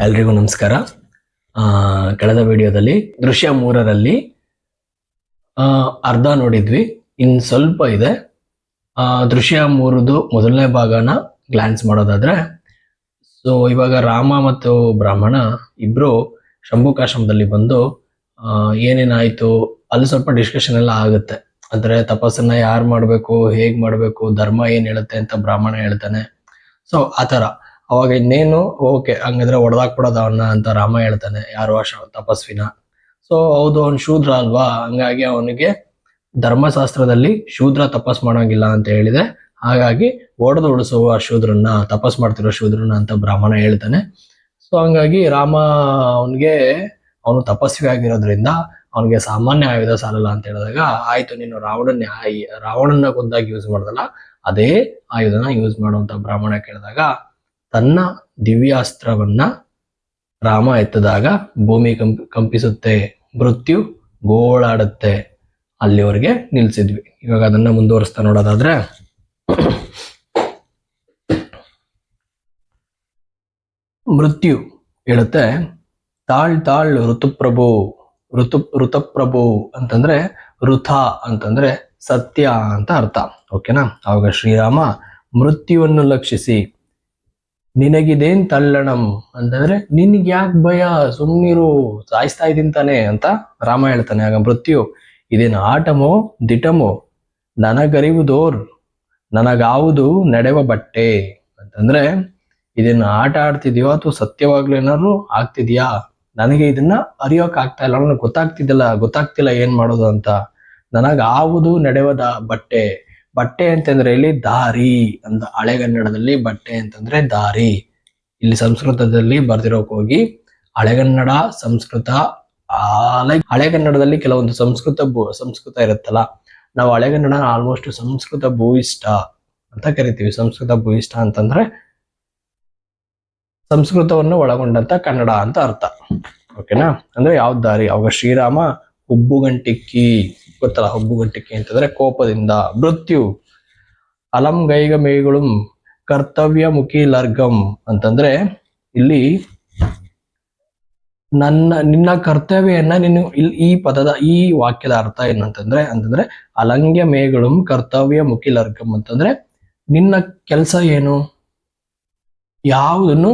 ಎಲ್ರಿಗೂ ನಮಸ್ಕಾರ. ಆ, ಕಳೆದ ವಿಡಿಯೋದಲ್ಲಿ ದೃಶ್ಯ ಮೂರರಲ್ಲಿ ಆ, ಅರ್ಧ ನೋಡಿದ್ವಿ ಇನ್ ಸ್ವಲ್ಪ ಇದೆ. ಆ, ದೃಶ್ಯ ಮೂರದು ಮೊದಲನೇ ಭಾಗನ ಗ್ಲಾನ್ಸ್ ಮಾಡೋದಾದ್ರೆ ಸೊ ಇವಾಗ ರಾಮ ಮತ್ತು ಬ್ರಾಹ್ಮಣ ಇಬ್ರು ಶಂಭುಕಾಶ್ರಮದಲ್ಲಿ ಬಂದು ಏನೇನಾಯಿತು ಅಲ್ಲಿ ಸ್ವಲ್ಪ ಡಿಸ್ಕಷನ್ ಎಲ್ಲ ಆಗುತ್ತೆ. ಅಂದ್ರೆ ತಪಸ್ಸನ್ನ ಯಾರು ಮಾಡಬೇಕು ಹೇಗ್ ಮಾಡಬೇಕು ಧರ್ಮ ಏನು ಹೇಳುತ್ತೆ ಅಂತ ಬ್ರಾಹ್ಮಣ ಹೇಳ್ತಾನೆ. ಸೊ ಆತರ ಅವಾಗ ಇನ್ನೇನು, ಓಕೆ, ಹಂಗಂದ್ರೆ ಹೊಡೆದಾಕ್ಬಿಡೋದು ಅವನ್ನ ಅಂತ ರಾಮ ಹೇಳ್ತಾನೆ, ಯಾರು ಆ ತಪಸ್ವಿನ. ಸೊ ಹೌದು, ಅವ್ನು ಶೂದ್ರ ಅಲ್ವಾ? ಹಂಗಾಗಿ ಅವನಿಗೆ ಧರ್ಮಶಾಸ್ತ್ರದಲ್ಲಿ ಶೂದ್ರ ತಪಸ್ ಮಾಡೋಂಗಿಲ್ಲ ಅಂತ ಹೇಳಿದೆ. ಹಾಗಾಗಿ ಒಡೆದು ಉಳಿಸುವ ಶೂದ್ರನ್ನ, ತಪಸ್ ಮಾಡ್ತಿರೋ ಶೂದ್ರನ್ನ ಅಂತ ಬ್ರಾಹ್ಮಣ ಹೇಳ್ತಾನೆ. ಸೊ ಹಂಗಾಗಿ ರಾಮ ಅವನಿಗೆ, ಅವನು ತಪಸ್ವಿ ಆಗಿರೋದ್ರಿಂದ ಅವನಿಗೆ ಸಾಮಾನ್ಯ ಆಯುಧ ಸಾಲಲ್ಲ ಅಂತ ಹೇಳಿದಾಗ, ಆಯ್ತು, ನೀನು ರಾವಣನ ರಾವಣನ ಕೊಂದಾಗ ಯೂಸ್ ಮಾಡ್ದಲ್ಲ, ಅದೇ ಆಯುಧನ ಯೂಸ್ ಮಾಡುವಂತ ಬ್ರಾಹ್ಮಣ ಕೇಳಿದಾಗ ತನ್ನ ದಿವ್ಯಾಸ್ತ್ರವನ್ನ ರಾಮ ಎತ್ತದಾಗ ಭೂಮಿ ಕಂಪ್, ಕಂಪಿಸುತ್ತೆ. ಮೃತ್ಯು ಗೋಳಾಡುತ್ತೆ. ಅಲ್ಲಿವರೆಗೆ ನಿಲ್ಸಿದ್ವಿ. ಇವಾಗ ಅದನ್ನ ಮುಂದುವರಿಸ್ತಾ ನೋಡೋದಾದ್ರೆ ಮೃತ್ಯು ಹೇಳುತ್ತೆ. ತಾಳ್ ತಾಳ್ ಋತುಪ್ರಭು, ಋತು, ಋತಪ್ರಭು ಅಂತಂದ್ರೆ ಋಥ ಅಂತಂದ್ರೆ ಸತ್ಯ ಅಂತ ಅರ್ಥ. ಓಕೆನಾ? ಅವಾಗ ಶ್ರೀರಾಮ ಮೃತ್ಯುವನ್ನು ಲಕ್ಷಿಸಿ ನಿನಗಿದೇನ್ ತಳ್ಳಣಂ ಅಂತಂದ್ರೆ ನಿನ್ಗೆ ಯಾಕೆ ಭಯ? ಸುಮ್ನಿರು, ಸಾಯಿಸ್ತಾ ಇದ್ದೀನಿ ತಾನೆ ಅಂತ ರಾಮ ಹೇಳ್ತಾನೆ. ಆಗ ಮೃತ್ಯು, ಇದೇನ ಆಟಮೋ, ದಿಟಮೋ? ನನಗರಿವುದೋರ್ ನನಗಾವುದು ನಡೆವ ಬಟ್ಟೆ ಅಂತಂದ್ರೆ ಇದನ್ನ ಆಟ ಆಡ್ತಿದ್ಯೋ ಅಥವಾ ಸತ್ಯವಾಗ್ಲೂ ಏನಾದ್ರು ಆಗ್ತಿದ್ಯಾ? ನನಗೆ ಇದನ್ನ ಅರಿಯೋಕ್ ಆಗ್ತಾ ಇಲ್ಲ. ನನಗೆ ಗೊತ್ತಾಗ್ತಿದ್ದಿಲ್ಲ, ಗೊತ್ತಾಗ್ತಿಲ್ಲ ಏನ್ ಮಾಡೋದು ಅಂತ. ನನಗಾವುದು ನಡೆವದ ಬಟ್ಟೆ. ಬಟ್ಟೆ ಅಂತಂದ್ರೆ ಇಲ್ಲಿ ದಾರಿ ಅಂತ ಹಳೆಗನ್ನಡದಲ್ಲಿ ಬಟ್ಟೆ ಅಂತಂದ್ರೆ ದಾರಿ. ಇಲ್ಲಿ ಸಂಸ್ಕೃತದಲ್ಲಿ ಬರ್ದಿರೋಕ್ ಹೋಗಿ ಹಳೆಗನ್ನಡ ಸಂಸ್ಕೃತ ಲೈಕ್ ಹಳೆಗನ್ನಡದಲ್ಲಿ ಕೆಲವೊಂದು ಸಂಸ್ಕೃತ ಭೂ- ಸಂಸ್ಕೃತ ಇರುತ್ತಲ್ಲ, ನಾವು ಹಳೆಗನ್ನಡ ಆಲ್ಮೋಸ್ಟ್ ಸಂಸ್ಕೃತ ಭೂಯಿಷ್ಠ ಅಂತ ಕರಿತೀವಿ. ಸಂಸ್ಕೃತ ಭೂಯಿಷ್ಠ ಅಂತಂದ್ರೆ ಸಂಸ್ಕೃತವನ್ನು ಒಳಗೊಂಡಂತ ಕನ್ನಡ ಅಂತ ಅರ್ಥ. ಓಕೆನಾ ಅಂದ್ರೆ ಯಾವ ದಾರಿ? ಅವಾಗ ಶ್ರೀರಾಮ ಹುಬ್ಬುಗಂಟಿಕ್ಕಿ. ಗೊತ್ತಲ್ಲ ಹುಬ್ಬುಗಂಟಿಕ್ಕಿ ಅಂತಂದ್ರೆ ಕೋಪದಿಂದ. ಮೃತ್ಯು. ಅಲಂ ಗೈಗ ಮೇಗಳು ಕರ್ತವ್ಯ ಮುಖಿ ಲರ್ಗಂ ಅಂತಂದ್ರೆ ಇಲ್ಲಿ ನನ್ನ, ನಿನ್ನ ಕರ್ತವ್ಯವನ್ನ ನೀನು ಇಲ್ಲಿ ಈ ಪದದ ಈ ವಾಕ್ಯದ ಅರ್ಥ ಏನಂತಂದ್ರೆ, ಅಂತಂದ್ರೆ ಅಲಂಗ್ಯ ಮೇಗಳು ಕರ್ತವ್ಯ ಮುಖಿ ಲರ್ಗಂ ಅಂತಂದ್ರೆ ನಿನ್ನ ಕೆಲಸ ಏನು? ಯಾವುದನ್ನು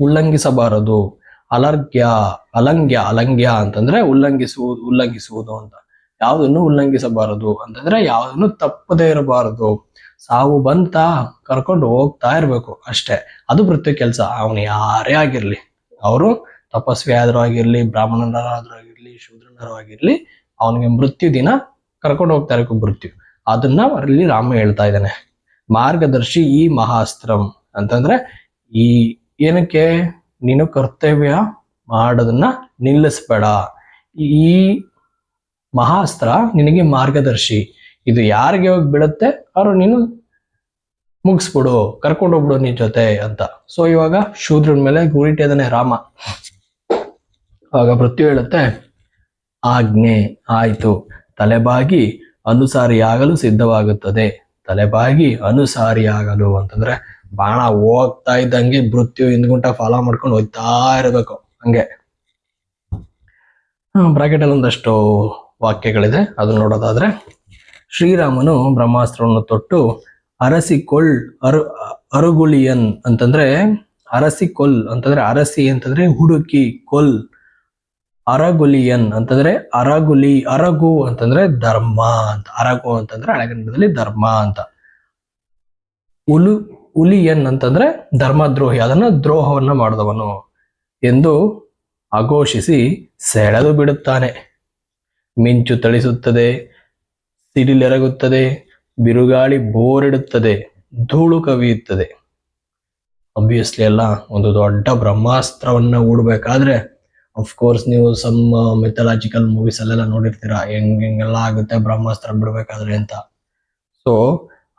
ಉಲ್ಲಂಘಿಸಬಾರದು? ಅಲರ್ಗ್ಯ, ಅಲಂಗ್ಯ ಅಲಂಗ್ಯ ಅಂತಂದ್ರೆ ಉಲ್ಲಂಘಿಸುವುದು ಉಲ್ಲಂಘಿಸುವುದು ಅಂತ. ಯಾವುದನ್ನು ಉಲ್ಲಂಘಿಸಬಾರದು ಅಂತಂದ್ರೆ ಯಾವುದನ್ನು ತಪ್ಪದೇ ಇರಬಾರದು. ಸಾವು ಬಂತ ಕರ್ಕೊಂಡು ಹೋಗ್ತಾ ಇರಬೇಕು ಅಷ್ಟೇ. ಅದು ಮೃತ್ಯು ಕೆಲಸ. ಅವನು ಯಾರೇ ಆಗಿರ್ಲಿ, ಅವರು ತಪಸ್ವಿ ಆದ್ರೂ ಆಗಿರ್ಲಿ, ಬ್ರಾಹ್ಮಣರಾದ್ರೂ ಆಗಿರ್ಲಿ ಶೂದ್ರನರು ಆಗಿರ್ಲಿ, ಅವನಿಗೆ ಮೃತ್ಯು ದಿನ ಕರ್ಕೊಂಡು ಹೋಗ್ತಾ ಇರಬೇಕು ಮೃತ್ಯು. ಅದನ್ನ ಅಲ್ಲಿ ರಾಮ ಹೇಳ್ತಾ ಇದ್ದಾನೆ. ಮಾರ್ಗದರ್ಶಿ ಈ ಮಹಾಸ್ತ್ರಂ ಅಂತಂದ್ರೆ ಈ ಏನಕ್ಕೆ ನೀನು ಕರ್ತವ್ಯ ಮಾಡೋದನ್ನ ನಿಲ್ಲಿಸ್ಬೇಡ. ಈ ಮಹಾಸ್ತ್ರ, ನಿನಗೆ ಮಾರ್ಗದರ್ಶಿ. ಇದು ಯಾರಿಗೆ ಹೋಗಿ ಬಿಡುತ್ತೆ ಅವರು ನೀನು ಮುಗಿಸ್ಬಿಡು, ಕರ್ಕೊಂಡು ಹೋಗ್ಬಿಡು ನಿನ್ ಜೊತೆ ಅಂತ. ಸೊ ಇವಾಗ ಶೂದ್ರನ ಮೇಲೆ ಗುರಿಟಿದಾನೆ ರಾಮ. ಆಗ ಮೃತ್ಯು ಹೇಳುತ್ತೆ, ಆಜ್ಞೆ ಆಯ್ತು. ತಲೆಬಾಗಿ ಅನುಸಾರಿಯಾಗಲು ಸಿದ್ಧವಾಗುತ್ತದೆ. ತಲೆಬಾಗಿ ಅನುಸಾರಿಯಾಗಲು ಅಂತಂದ್ರೆ ಬಾಣ ಹೋಗ್ತಾ ಇದ್ದಂಗೆ ಮೃತ್ಯು ಹಿಂದ್ಗುಂಟ ಫಾಲೋ ಮಾಡ್ಕೊಂಡು ಹೋಗ್ತಾ ಇರಬೇಕು. ಹಂಗೆ. ಬ್ರಾಕೆಟ್ ಅಲ್ಲಿ ಒಂದಷ್ಟು ವಾಕ್ಯಗಳಿದೆ. ಅದನ್ನ ನೋಡೋದಾದ್ರೆ, ಶ್ರೀರಾಮನು ಬ್ರಹ್ಮಾಸ್ತ್ರವನ್ನು ತೊಟ್ಟು ಅರಸಿಕೊಳ್ ಅರು, ಅರುಗುಳಿಯನ್ ಅಂತಂದ್ರೆ ಅರಸಿಕೊಲ್ ಅಂತಂದ್ರೆ ಅರಸಿ ಅಂತಂದ್ರೆ ಹುಡುಕಿ ಕೊಲ್ ಅರಗುಲಿಯನ್ ಅಂತಂದ್ರೆ ಅರಗುಲಿ ಅರಗು ಅಂತಂದ್ರೆ ಧರ್ಮ ಅಂತ, ಅರಗು ಅಂತಂದ್ರೆ ಹಳೆಗನ್ನಡದಲ್ಲಿ ಧರ್ಮ ಅಂತ. ಉಲು, ಉಲಿಯನ್ ಅಂತಂದ್ರೆ ಧರ್ಮದ್ರೋಹಿ, ಅದನ್ನ ದ್ರೋಹವನ್ನ ಮಾಡಿದವನು ಎಂದು ಅಘೋಷಿಸಿ ಸೆಳೆದು ಬಿಡುತ್ತಾನೆ. ಮಿಂಚು ತಳಿಸುತ್ತದೆ, ಸಿಡಿಲೆರಗುತ್ತದೆ, ಬಿರುಗಾಳಿ ಬೋರಿಡುತ್ತದೆ, ಧೂಳು ಕವಿಯುತ್ತದೆ. ಅಬ್ವಿಯಸ್ಲಿ ಎಲ್ಲ ಒಂದು ದೊಡ್ಡ ಬ್ರಹ್ಮಾಸ್ತ್ರವನ್ನ ಹೂಡ್ಬೇಕಾದ್ರೆ ಕೋರ್ಸ್ ನೀವು ಸಮ್ ಮೆಥಲಾಜಿಕಲ್ ಮೂವೀಸ್ ಅಲ್ಲೆಲ್ಲ ನೋಡಿರ್ತೀರಾ, ಹೆಂಗ್ ಹೆಂಗೆಲ್ಲ ಆಗುತ್ತೆ ಬ್ರಹ್ಮಾಸ್ತ್ರ ಬಿಡ್ಬೇಕಾದ್ರೆ ಅಂತ. ಸೊ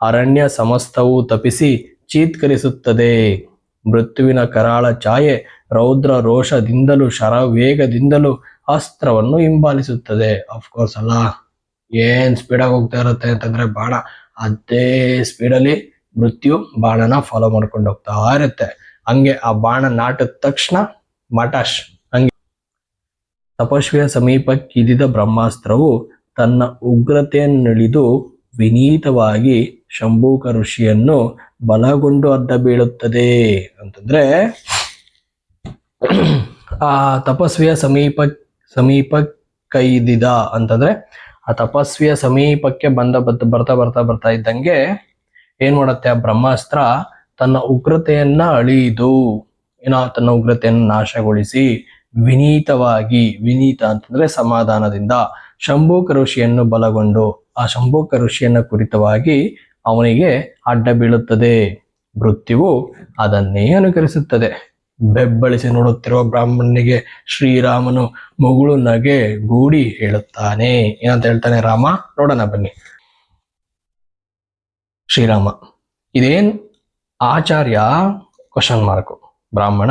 ಅರಣ್ಯ ಸಮಸ್ತವು ತಪಿಸಿ ಚೀತ್ಕರಿಸುತ್ತದೆ. ಮೃತ್ಯುವಿನ ಕರಾಳ ಛಾಯೆ ರೌದ್ರ ರೋಷದಿಂದಲೂ ಶರವೇಗದಿಂದಲೂ ಅಸ್ತ್ರವನ್ನು ಹಿಂಬಾಲಿಸುತ್ತದೆ. ಅಫ್ಕೋರ್ಸ್ ಅಲ್ಲ? ಏನ್ ಸ್ಪೀಡಾಗಿ ಹೋಗ್ತಾ ಇರುತ್ತೆ ಅಂತಂದ್ರೆ ಬಾಣ. ಅದೇ ಸ್ಪೀಡಲ್ಲಿ ಮೃತ್ಯು ಬಾಣನ ಫಾಲೋ ಮಾಡ್ಕೊಂಡು ಹೋಗ್ತಾ ಇರುತ್ತೆ. ಹಂಗೆ ಆ ಬಾಣ ನಾಟದ ತಕ್ಷಣ ಮಟಾಶ್ ಹಂಗೆ ತಪಸ್ವಿಯ ಸಮೀಪಕ್ಕಿದಿದ ಬ್ರಹ್ಮಾಸ್ತ್ರವು ತನ್ನ ಉಗ್ರತೆಯನ್ನಿಳಿದು ವಿನೀತವಾಗಿ ಶಂಭೂಕ ಋಷಿಯನ್ನು ಬಲಗೊಂಡು ಅಡ್ಡ ಬೀಳುತ್ತದೆ ಅಂತಂದ್ರೆ, ಆ ತಪಸ್ವಿಯ ಸಮೀಪ ಸಮೀಪ ಕೈದಿದ ಅಂತಂದ್ರೆ ಆ ತಪಸ್ವಿಯ ಸಮೀಪಕ್ಕೆ ಬಂದ ಬರ್ತಾ ಬರ್ತಾ ಬರ್ತಾ ಇದ್ದಂಗೆ ಏನ್ ಮಾಡುತ್ತೆ? ಆ ಬ್ರಹ್ಮಾಸ್ತ್ರ ತನ್ನ ಉಗ್ರತೆಯನ್ನ ಅಳಿದು ಏನೋ ತನ್ನ ಉಗ್ರತೆಯನ್ನು ನಾಶಗೊಳಿಸಿ ವಿನೀತವಾಗಿ, ವಿನೀತ ಅಂತಂದ್ರೆ ಸಮಾಧಾನದಿಂದ ಶಂಭೂಕ ಋಷಿಯನ್ನು ಬಲಗೊಂಡು ಆ ಶಂಭೂಕ ಋಷಿಯನ್ನ ಕುರಿತವಾಗಿ ಅವನಿಗೆ ಅಡ್ಡ ಬೀಳುತ್ತದೆ. ಮೃತ್ಯುವು ಅದನ್ನೇ ಅನುಕರಿಸುತ್ತದೆ. ಬೆಬ್ಬಳಿಸಿ ನೋಡುತ್ತಿರುವ ಬ್ರಾಹ್ಮಣನಿಗೆ ಶ್ರೀರಾಮನು ಮಗಳು ನಗೆ ಗೂಡಿ ಹೇಳುತ್ತಾನೆ. ಏನಂತ ಹೇಳ್ತಾನೆ ರಾಮ? ನೋಡೋಣ ಬನ್ನಿ. ಶ್ರೀರಾಮ, ಇದೇನ್ ಆಚಾರ್ಯ? ಕ್ವಶನ್ ಮಾರ್ಕ್ ಬ್ರಾಹ್ಮಣ,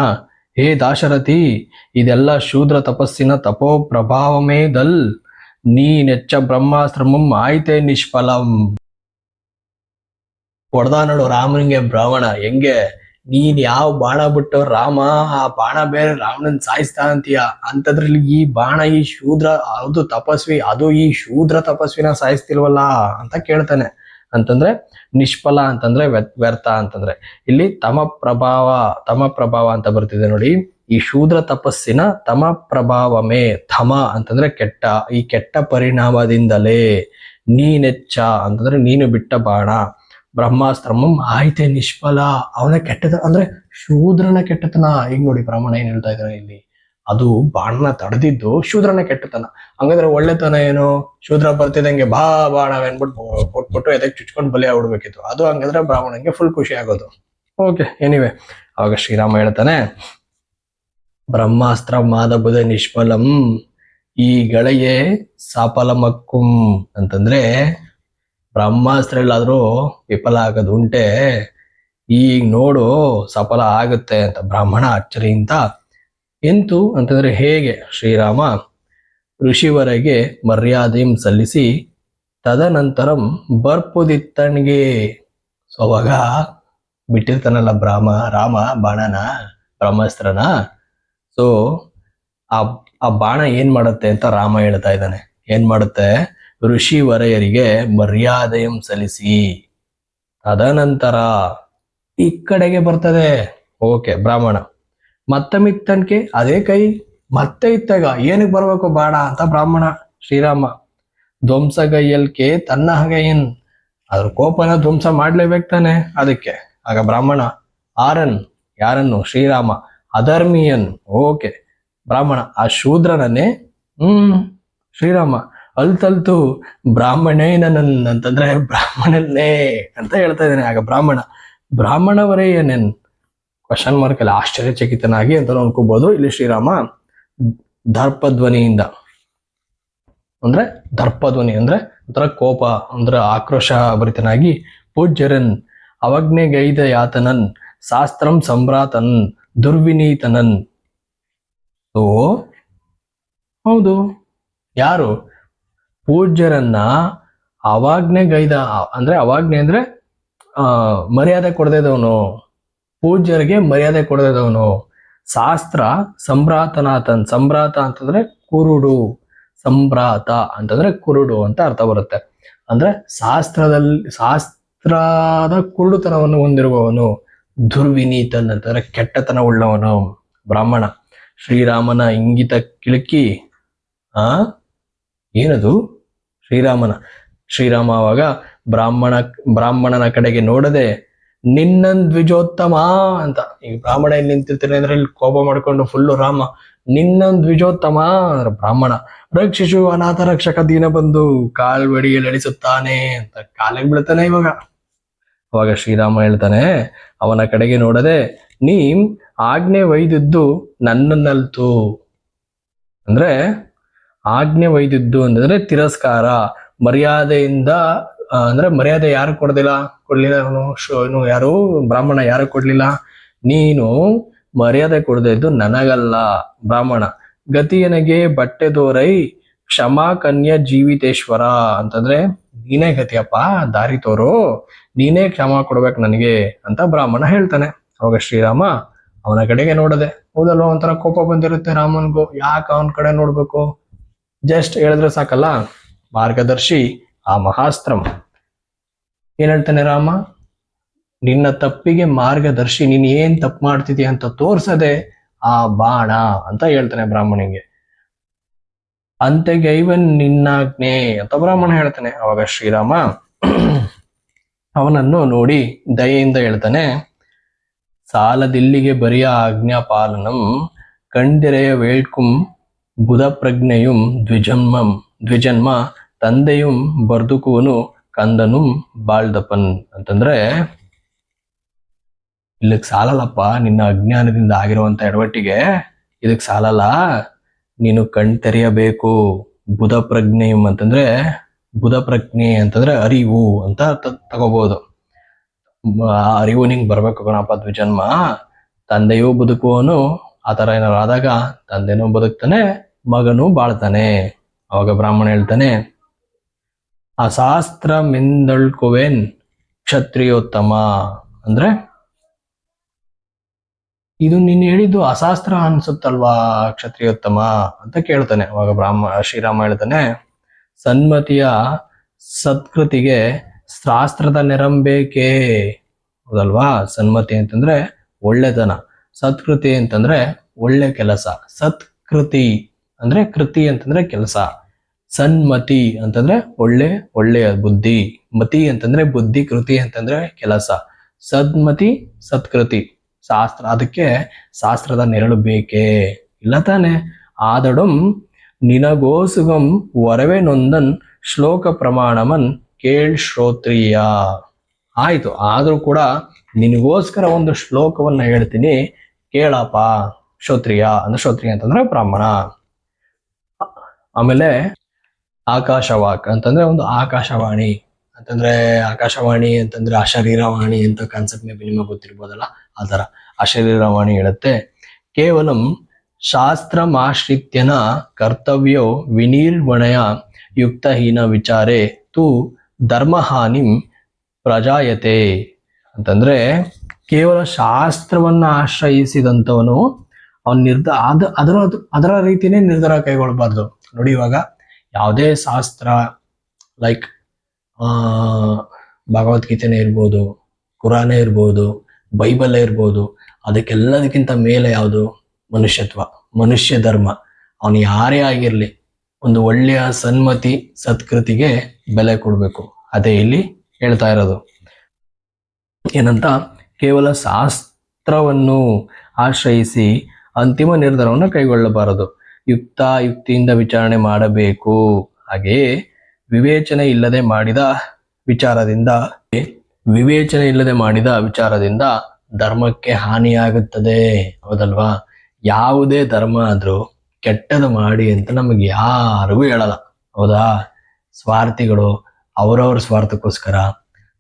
ಹೇ ದಾಶರಥಿ, ಇದೆಲ್ಲ ಶೂದ್ರ ತಪಸ್ಸಿನ ತಪೋ ನೀ ನೆಚ್ಚ ಬ್ರಹ್ಮಾಶ್ರಮಂ ಆಯ್ತೆ ನಿಷ್ಫಲಂ. ಹೊಡ್ದ ನೋಡು ರಾಮನಿಗೆ ಬ್ರಾಹ್ಮಣ, ಹೆಂಗೆ? ನೀನ್ ಯಾವ ಬಾಣ ಬಿಟ್ಟು ರಾಮ? ಆ ಬಾಣ ಬೇರೆ ರಾವಣನ್ ಸಾಯಿಸ್ತಾ ಅಂತೀಯ? ಅಂತದ್ರಲ್ಲಿ ಈ ಬಾಣ, ಈ ಶೂದ್ರ, ಅದು ತಪಸ್ವಿ, ಅದು ಈ ಶೂದ್ರ ತಪಸ್ವಿನ ಸಾಯಿಸ್ತಿಲ್ವಲ್ಲ ಅಂತ ಕೇಳ್ತಾನೆ. ಅಂತಂದ್ರೆ ನಿಷ್ಫಲ ಅಂತಂದ್ರೆ ವ್ಯ- ವ್ಯರ್ಥ ಅಂತಂದ್ರೆ. ಇಲ್ಲಿ ತಮ ಪ್ರಭಾವ ತಮ ಪ್ರಭಾವ ಅಂತ ಬರ್ತಿದೆ ನೋಡಿ. ಈ ಶೂದ್ರ ತಪಸ್ಸಿನ ತಮ ಪ್ರಭಾವಮೇ, ತಮ ಅಂತಂದ್ರೆ ಕೆಟ್ಟ, ಈ ಕೆಟ್ಟ ಪರಿಣಾಮದಿಂದಲೇ ನೀನೆಚ್ಚ ಅಂತಂದ್ರೆ ನೀನು ಬಿಟ್ಟ ಬಾಣ. ಬ್ರಹ್ಮಾಸ್ತ್ರಮಂ ಆಯ್ತೆ ನಿಷ್ಫಲ. ಅವನ ಕೆಟ್ಟದ ಅಂದ್ರೆ ಶೂದ್ರನ ಕೆಟ್ಟತನ. ಈಗ ನೋಡಿ ಬ್ರಾಹ್ಮಣ ಏನ್ ಹೇಳ್ತಾ ಇದ್ದಾರೆ ಇಲ್ಲಿ? ಅದು ಬಾಣನ ತಡೆದಿದ್ದು ಶೂದ್ರನ ಕೆಟ್ಟತನ. ಹಂಗಂದ್ರೆ ಒಳ್ಳೆತನ ಏನು? ಶೂದ್ರ ಬರ್ತಿದಂಗೆ ಬಾ ಬಾಣ ಅನ್ಬಿಟ್ಟು ಕೊಟ್ಬಿಟ್ಟು ಎದಕ್ ಚುಚ್ಕೊಂಡು ಬಲಿ ಆಗ್ಬಿಡ್ಬೇಕಿತ್ತು. ಅದು ಹಂಗಂದ್ರೆ ಬ್ರಾಹ್ಮಣಂಗೆ ಫುಲ್ ಖುಷಿ ಆಗೋದು. ಓಕೆ ಎನಿವೆ ಅವಾಗ ಶ್ರೀರಾಮ ಹೇಳ್ತಾನೆ ಬ್ರಹ್ಮಾಸ್ತ್ರ ಮಾದಬುದ ನಿಷ್ಫಲಂ, ಈ ಗೆಳೆಯೇ ಸಾಫಲಮಕ್ಕುಂ ಅಂತಂದ್ರೆ ಬ್ರಹ್ಮಾಸ್ತ್ರ ಎಲ್ಲಾದ್ರೂ ವಿಫಲ ಆಗೋದು ಉಂಟೆ. ಈಗ ನೋಡು ಸಫಲ ಆಗುತ್ತೆ ಅಂತ ಬ್ರಾಹ್ಮಣ ಅಚ್ಚರಿಯಿಂದ ಎಂತು ಅಂತಂದ್ರೆ ಹೇಗೆ ಶ್ರೀರಾಮ ಋಷಿವರೆಗೆ ಮರ್ಯಾದೆಯಂ ಸಲ್ಲಿಸಿ ತದನಂತರಂ ಬರ್ಪುದಿತ್ತಣ್ಗೆ. ಸೊ ಅವಾಗ ಬಿಟ್ಟಿರ್ತಾನಲ್ಲ ಬ್ರಾಹ್ಮ, ರಾಮ, ಬಾಣನ, ಬ್ರಹ್ಮಾಸ್ತ್ರನ. ಸೊ ಆ ಆ ಬಾಣ ಏನ್ ಮಾಡುತ್ತೆ ಅಂತ ರಾಮ ಹೇಳ್ತಾ ಇದ್ದಾನೆ. ಏನ್ ಮಾಡುತ್ತೆ? ಋಷಿ ವರೆಯರಿಗೆ ಮರ್ಯಾದೆಯಂ ಸಲ್ಲಿಸಿ. ತದನಂತರ ಈ ಕಡೆಗೆ ಬರ್ತದೆ. ಓಕೆ, ಬ್ರಾಹ್ಮಣ. ಮತ್ತಮಿತ್ತನ್ಕೆ ಅದೇ ಕೈ, ಮತ್ತೆ ಇತ್ತಾಗ ಏನಕ್ಕೆ ಬರಬೇಕು ಬಾಣ ಅಂತ ಬ್ರಾಹ್ಮಣ, ಶ್ರೀರಾಮ. ಧ್ವಂಸಗೈಯಲ್ಕೆ ತನ್ನ ಹಗೈನ್ ಅದ್ರ ಕೋಪನ ಧ್ವಂಸ ಮಾಡ್ಲೇಬೇಕು ತಾನೆ ಅದಕ್ಕೆ. ಆಗ ಬ್ರಾಹ್ಮಣ, ಆರನ್, ಯಾರನ್ನು? ಶ್ರೀರಾಮ. ಅಧರ್ಮೀಯನ್. ಓಕೆ, ಬ್ರಾಹ್ಮಣ. ಆ ಶೂದ್ರನನ್ನೇ, ಹ್ಮ್, ಶ್ರೀರಾಮ. ಅಲ್ತಲ್ತು ಬ್ರಾಹ್ಮಣೇನನನ್ ಅಂತಂದ್ರೆ ಬ್ರಾಹ್ಮಣನೇ ಅಂತ ಹೇಳ್ತಾ ಇದ್ದಾನೆ. ಆಗ ಬ್ರಾಹ್ಮಣ, ಬ್ರಾಹ್ಮಣವರೇ ಏನೇನ್ ಕ್ವಶನ್ ಮಾರ್ಕ್ ಅಲ್ಲಿ ಆಶ್ಚರ್ಯಚಕಿತನಾಗಿ ಅಂತ ಅನ್ಕೋಬಹುದು ಇಲ್ಲಿ ಶ್ರೀರಾಮ ದರ್ಪಧ್ವನಿಯಿಂದ ಅಂದ್ರೆ ದರ್ಪಧ್ವನಿ ಅಂದ್ರೆ ಒಂಥರ ಕೋಪ ಅಂದ್ರೆ ಆಕ್ರೋಶ ಭರಿತನಾಗಿ ಪೂಜ್ಯರನ್ ಅವಜ್ಞೆಗೈದ ಯಾತನನ್ ಶಾಸ್ತ್ರಂ ಸಂಭ್ರಾತನ್ ದುರ್ವಿನೀತನನ್. ಓ, ಹೌದು. ಯಾರು? ಪೂಜ್ಯರನ್ನ ಅವಾಜ್ಞೆಗೈದ ಅಂದ್ರೆ ಅವಾಜ್ಞೆ ಅಂದ್ರೆ ಮರ್ಯಾದೆ ಕೊಡದೇದವನು. ಪೂಜ್ಯರಿಗೆ ಮರ್ಯಾದೆ ಕೊಡದೇದವನು. ಶಾಸ್ತ್ರ ಸಂಭ್ರಾತನಾಥನ್ ಸಂಭ್ರಾತ ಅಂತಂದ್ರೆ ಕುರುಡು ಸಂಭ್ರಾತ ಅಂತಂದ್ರೆ ಕುರುಡು ಅಂತ ಅರ್ಥ ಬರುತ್ತೆ. ಅಂದ್ರೆ ಶಾಸ್ತ್ರದಲ್ಲಿ ಶಾಸ್ತ್ರದ ಕುರುಡುತನವನ್ನು ಹೊಂದಿರುವವನು ದುರ್ವಿನೀತನ್ ಅಂತಂದ್ರೆ ಕೆಟ್ಟತನ ಉಳ್ಳವನು, ಬ್ರಾಹ್ಮಣ. ಶ್ರೀರಾಮನ ಇಂಗಿತ ಕಿಳುಕಿ, ಆ, ಏನದು? ಶ್ರೀರಾಮನ. ಶ್ರೀರಾಮ ಆವಾಗ ಬ್ರಾಹ್ಮಣ, ಬ್ರಾಹ್ಮಣನ ಕಡೆಗೆ ನೋಡದೆ, ನಿನ್ನನ್ ದ್ವಿಜೋತ್ತಮ ಅಂತ. ಈಗ ಬ್ರಾಹ್ಮಣ ಇಲ್ಲಿ ನಿಂತಿರ್ತೀನಿ ಅಂದ್ರೆ ಇಲ್ಲಿ ಕೋಪ ಮಾಡ್ಕೊಂಡು ಫುಲ್ಲು ರಾಮ, ನಿನ್ನನ್ ದ್ವಿಜೋತ್ತಮ ಅಂದ್ರೆ ಬ್ರಾಹ್ಮಣ, ರಕ್ಷಿಸು ಅನಾಥ ರಕ್ಷಕ ದೀನ ಬಂದು ಕಾಲ್ವಡಿಯಲ್ಲಿ ಅಳಿಸುತ್ತಾನೆ ಅಂತ ಕಾಲಿಗೆ ಬೀಳ್ತಾನೆ ಇವಾಗ. ಅವಾಗ ಶ್ರೀರಾಮ ಹೇಳ್ತಾನೆ, ಅವನ ಕಡೆಗೆ ನೋಡದೆ ನೀ ಆಜ್ಞೆ ಒಯ್ದಿದ್ದು ನನ್ನನ್ನಲ್ತು. ಅಂದ್ರೆ ಆಜ್ಞೆ ಒಯ್ದಿದ್ದು ಅಂತಂದ್ರೆ ತಿರಸ್ಕಾರ. ಮರ್ಯಾದೆಯಿಂದ ಅಂದ್ರೆ ಮರ್ಯಾದೆ ಯಾರು ಕೊಡದಿಲ್ಲ? ಕೊಡ್ಲಿಲ್ಲ ಅವನು. ಯಾರು? ಬ್ರಾಹ್ಮಣ ಯಾರು ಕೊಡ್ಲಿಲ್ಲ? ನೀನು ಮರ್ಯಾದೆ ಕೊಡದೆ ಇದ್ದು ನನಗಲ್ಲ ಬ್ರಾಹ್ಮಣ. ಗತಿಯನಗೆ ಬಟ್ಟೆ ದೋರೈ ಕ್ಷಮಾ ಕನ್ಯ ಜೀವಿತೇಶ್ವರ ಅಂತಂದ್ರೆ, ನೀನೇ ಗತಿಯಪ್ಪ, ದಾರಿ ತೋರು, ನೀನೇ ಕ್ಷಮಾ ಕೊಡ್ಬೇಕು ನನಗೆ ಅಂತ ಬ್ರಾಹ್ಮಣ ಹೇಳ್ತಾನೆ. ಅವಾಗ ಶ್ರೀರಾಮ ಅವನ ಕಡೆಗೆ ನೋಡದೆ, ಹೌದಲ್ವ ಒಂಥರ ಕೋಪ ಬಂದಿರುತ್ತೆ ರಾಮನ್ಗೂ? ಯಾಕೆ ಅವನ ಕಡೆ ನೋಡ್ಬೇಕು? ಜಸ್ಟ್ ಹೇಳಿದ್ರೆ ಸಾಕಲ್ಲ. ಮಾರ್ಗದರ್ಶಿ ಆ ಮಹಾಸ್ತ್ರಮ ಏನ್ ಹೇಳ್ತಾನೆ ರಾಮ? ನಿನ್ನ ತಪ್ಪಿಗೆ ಮಾರ್ಗದರ್ಶಿ, ನೀನ್ ಏನ್ ತಪ್ಪು ಮಾಡ್ತಿದ್ಯಾ ಅಂತ ತೋರ್ಸದೆ ಆ ಬಾಣ ಅಂತ ಹೇಳ್ತಾನೆ ಬ್ರಾಹ್ಮಣಿಗೆ. ಅಂತೆಗೈವನ್ ನಿನ್ನಾಜ್ಞೆ ಅಂತ ಬ್ರಾಹ್ಮಣ ಹೇಳ್ತಾನೆ. ಅವಾಗ ಶ್ರೀರಾಮ ಅವನನ್ನು ನೋಡಿ ದಯೆಯಿಂದ ಹೇಳ್ತಾನೆ, ಸಾಲದಿಲ್ಲಿಗೆ ಬರಿಯ ಆಜ್ಞಾಪಾಲನಂ, ಕಂಡಿರೆಯ ವೇಳ್ಕುಂ ಬುಧ ಪ್ರಜ್ಞೆಯುಂ ದ್ವಿಜನ್ಮಂ, ದ್ವಿಜನ್ಮ ತಂದೆಯುಂ ಬರ್ದುಕುವನು, ಕಂದನು ಬಾಳ್ದಪನ್ ಅಂತಂದ್ರೆ, ಇಲ್ಲಿಗ್ ಸಾಲಲ್ಲಪ್ಪ, ನಿನ್ನ ಅಜ್ಞಾನದಿಂದ ಆಗಿರುವಂತ ಎಡವಟ್ಟಿಗೆ ಇದಕ್ ಸಾಲಲ್ಲ, ನೀನು ಕಣ್ ತೆರೆಯಬೇಕು. ಬುಧ ಅಂತಂದ್ರೆ ಬುಧ ಪ್ರಜ್ಞೆ ಅಂತಂದ್ರೆ ಅರಿವು ಅಂತ ತಗೋಬಹುದು ಆ ಅರಿವು ನಿಂಗೆ ಬರ್ಬೇಕು ಕಣಪ್ಪ ದ್ವಿಜನ್ಮ. ತಂದೆಯು ಬದುಕುವನು ಆ ಥರ ಆದಾಗ ತಂದೆನೂ ಬದುಕ್ತಾನೆ, ಮಗನೂ ಬಾಳ್ತಾನೆ. ಅವಾಗ ಬ್ರಾಹ್ಮಣ ಹೇಳ್ತಾನೆ ಅಶಾಸ್ತ್ರ ಮಿಂದಳ್ಕುವೆನ್ ಕ್ಷತ್ರಿಯೋತ್ತಮ. ಅಂದ್ರೆ, ಇದು ನೀನ್ ಹೇಳಿದ್ದು ಅಶಾಸ್ತ್ರ ಅನ್ಸುತ್ತಲ್ವಾ ಕ್ಷತ್ರಿಯೋತ್ತಮ? ಅಂತ ಕೇಳ್ತಾನೆ. ಅವಾಗ ಬ್ರಾಹ್ಮ, ಶ್ರೀರಾಮ ಹೇಳ್ತಾನೆ, ಸನ್ಮತಿಯ ಸತ್ಕೃತಿಗೆ ಶಾಸ್ತ್ರದ ನೆರಂಬೇಕೇ ಹೌದಲ್ವಾ? ಸನ್ಮತಿ ಅಂತಂದ್ರೆ ಒಳ್ಳೆತನ. ಸತ್ಕೃತಿ ಅಂತಂದ್ರೆ ಒಳ್ಳೆ ಕೆಲಸ. ಸತ್ಕೃತಿ ಅಂದ್ರೆ ಕೃತಿ ಅಂತಂದ್ರೆ ಕೆಲಸ. ಸನ್ಮತಿ ಅಂತಂದ್ರೆ ಒಳ್ಳೆ, ಒಳ್ಳೆಯ ಬುದ್ಧಿ. ಮತಿ ಅಂತಂದ್ರೆ ಬುದ್ಧಿ, ಕೃತಿ ಅಂತಂದ್ರೆ ಕೆಲಸ. ಸದ್ಮತಿ, ಸತ್ಕೃತಿ. ಶಾಸ್ತ್ರ, ಅದಕ್ಕೆ ಶಾಸ್ತ್ರದ ನೆರಳು ಬೇಕೇ? ಇಲ್ಲ ತಾನೆ. ಆದಡಂ ನಿನಗೋಸುಗಂ ವರವೇ ನೊಂದನ್ ಶ್ಲೋಕ ಪ್ರಮಾಣಮನ್ ಕೇಳ್ ಶ್ರೋತ್ರಿಯ. ಆಯ್ತು, ಆದರೂ ಕೂಡ ನಿನಗೋಸ್ಕರ ಒಂದು ಶ್ಲೋಕವನ್ನ ಹೇಳ್ತೀನಿ. ಕೇಳಪ್ಪ ಶ್ರೋತ್ರಿಯ ಅಂದ್ರೆ ಶ್ರೋತ್ರಿಯ ಅಂತಂದ್ರೆ ಬ್ರಾಹ್ಮಣ. ಆಮೇಲೆ ಆಕಾಶವಾಕ್ ಅಂತಂದ್ರೆ ಒಂದು ಆಕಾಶವಾಣಿ. ಅಂತಂದ್ರೆ ಆಕಾಶವಾಣಿ ಅಂತಂದ್ರೆ ಅಶರೀರವಾಣಿ ಅಂತ ಕಾನ್ಸೆಪ್ಟ್ ಮೇಬಿ ನಿಮಗೆ ಗೊತ್ತಿರ್ಬೋದಲ್ಲ, ಆ ತರ ಅಶರೀರವಾಣಿ ಹೇಳುತ್ತೆ. ಕೇವಲಂ ಶಾಸ್ತ್ರಮಾಶ್ರಿತ್ಯನ ಕರ್ತವ್ಯೋ ವಿನಿರ್ವಣಯ ಯುಕ್ತಹೀನ ವಿಚಾರೆ, ತು ಧರ್ಮಹಾನಿಂ ಪ್ರಜಾಯತೆ. ಅಂತಂದ್ರೆ ಕೇವಲ ಶಾಸ್ತ್ರವನ್ನ ಆಶ್ರಯಿಸಿದಂಥವನು ಅವನ್ ನಿರ್ಧ ಅದ ಅದರ ಅದರ ರೀತಿನೇ ನಿರ್ಧಾರ ಕೈಗೊಳ್ಬಾರ್ದು ನೋಡಿ ಇವಾಗ ಯಾವುದೇ ಶಾಸ್ತ್ರ ಲೈಕ್ ಭಗವದ್ಗೀತೆನೇ ಇರ್ಬೋದು, ಕುರಾನೇ ಇರ್ಬೋದು ಬೈಬಲೇ ಇರ್ಬೋದು, ಅದಕ್ಕೆಲ್ಲದಕ್ಕಿಂತ ಮೇಲೆ ಯಾವುದು? ಮನುಷ್ಯತ್ವ, ಮನುಷ್ಯ ಧರ್ಮ. ಅವನು ಯಾರೇ ಆಗಿರಲಿ, ಒಂದು ಒಳ್ಳೆಯ ಸನ್ಮತಿ, ಸತ್ಕೃತಿಗೆ ಬೆಲೆ ಕೊಡಬೇಕು. ಅದೇ ಇಲ್ಲಿ ಹೇಳ್ತಾ ಇರೋದು. ಏನಂತ? ಕೇವಲ ಶಾಸ್ತ್ರವನ್ನು ಆಶ್ರಯಿಸಿ ಅಂತಿಮ ನಿರ್ಧಾರವನ್ನು ಕೈಗೊಳ್ಳಬಾರದು. ಯುಕ್ತ ಯುಕ್ತಿಯಿಂದ ವಿಚಾರಣೆ ಮಾಡಬೇಕು. ಹಾಗೆಯೇ ವಿವೇಚನೆ ಇಲ್ಲದೆ ಮಾಡಿದ ವಿಚಾರದಿಂದ, ವಿವೇಚನೆ ಇಲ್ಲದೆ ಮಾಡಿದ ವಿಚಾರದಿಂದ ಧರ್ಮಕ್ಕೆ ಹಾನಿಯಾಗುತ್ತದೆ ಹೌದಲ್ವಾ? ಯಾವುದೇ ಧರ್ಮ ಆದರೂ ಕೆಟ್ಟದು ಮಾಡಿ ಅಂತ ನಮಗೆ ಯಾರಿಗೂ ಹೇಳಲ್ಲ. ಹೌದಾ? ಸ್ವಾರ್ಥಿಗಳು ಅವರವ್ರ ಸ್ವಾರ್ಥಕ್ಕೋಸ್ಕರ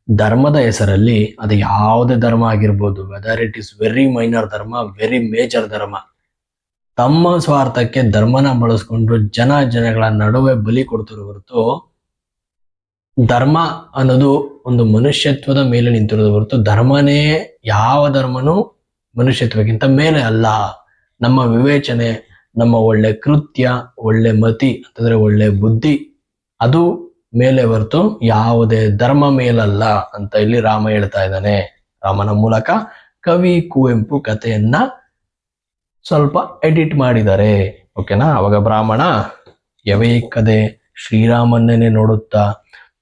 ಧರ್ಮದ ಹೆಸರಲ್ಲಿ ಅದು ಯಾವುದೇ ಧರ್ಮ ಆಗಿರ್ಬೋದು whether it is very minor ಧರ್ಮ ವೆರಿ ಮೇಜರ್ ಧರ್ಮ, ತಮ್ಮ ಸ್ವಾರ್ಥಕ್ಕೆ ಧರ್ಮನ ಬಳಸ್ಕೊಂಡು ಜನ ಜನಗಳ ನಡುವೆ ಬಲಿ ಕೊಡ್ತಿರೋ ಹೊರತು ಧರ್ಮ ಅನ್ನೋದು ಒಂದು ಮನುಷ್ಯತ್ವದ ಮೇಲೆ ನಿಂತಿರೋದು ಹೊರತು ಧರ್ಮನೇ ಯಾವ ಧರ್ಮನೂ ಮನುಷ್ಯತ್ವಕ್ಕಿಂತ ಮೇಲೆ ಅಲ್ಲ. ನಮ್ಮ ವಿವೇಚನೆ, ನಮ್ಮ ಒಳ್ಳೆ ಕೃತ್ಯ, ಒಳ್ಳೆ ಮತಿ, ಅಂತಂದ್ರೆ ಒಳ್ಳೆ ಬುದ್ಧಿ, ಅದು ಮೇಲೆ ಹೊರತು ಯಾವುದೇ ಧರ್ಮ ಮೇಲಲ್ಲ ಅಂತ ಇಲ್ಲಿ ರಾಮ ಹೇಳ್ತಾ ಇದ್ದಾನೆ. ರಾಮನ ಮೂಲಕ ಕವಿ ಕುವೆಂಪು ಕಥೆಯನ್ನ ಸ್ವಲ್ಪ ಎಡಿಟ್ ಮಾಡಿದ್ದಾರೆ. ಓಕೆನಾ ಅವಾಗ ಬ್ರಾಹ್ಮಣ ಯವೈಕದೆ ಶ್ರೀರಾಮನ್ನೇ ನೋಡುತ್ತಾ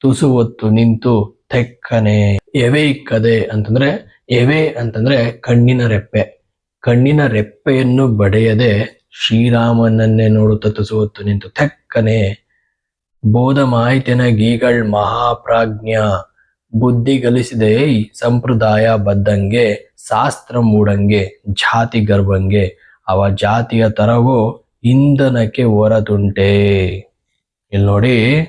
ತುಸು ಹೊತ್ತು ನಿಂತು ತೆಕ್ಕನೆ. ಎವೆ ಇಕ್ಕದೆ ಅಂತಂದ್ರೆ ಎವೆ ಅಂತಂದ್ರೆ ಕಣ್ಣಿನ ರೆಪ್ಪೆ. ಕಣ್ಣಿನ ರೆಪ್ಪೆಯನ್ನು ಬಡೆಯದೆ ಶ್ರೀರಾಮನನ್ನೇ ನೋಡುತ್ತಾ ತುಸು ಹೊತ್ತು ನಿಂತು ತೆಕ್ಕನೆ. ಬೋಧ ಮಾಹಿತಿನ ಗೀಗಳ್ ಮಹಾಪ್ರಾಜ್ಞ ಬುದ್ಧಿ ಗಳಿಸಿದೆ ಸಂಪ್ರದಾಯ ಬದ್ದಂಗೆ ಶಾಸ್ತ್ರ ಮೂಡಂಗೆ, ಜಾತಿ ಗರ್ಭಂಗೆ ಅವ ಜಾತಿಯ ತರವು ಇಂಧನಕ್ಕೆ ಹೊರತುಂಟೆ. ಇಲ್ಲಿ ನೋಡಿ.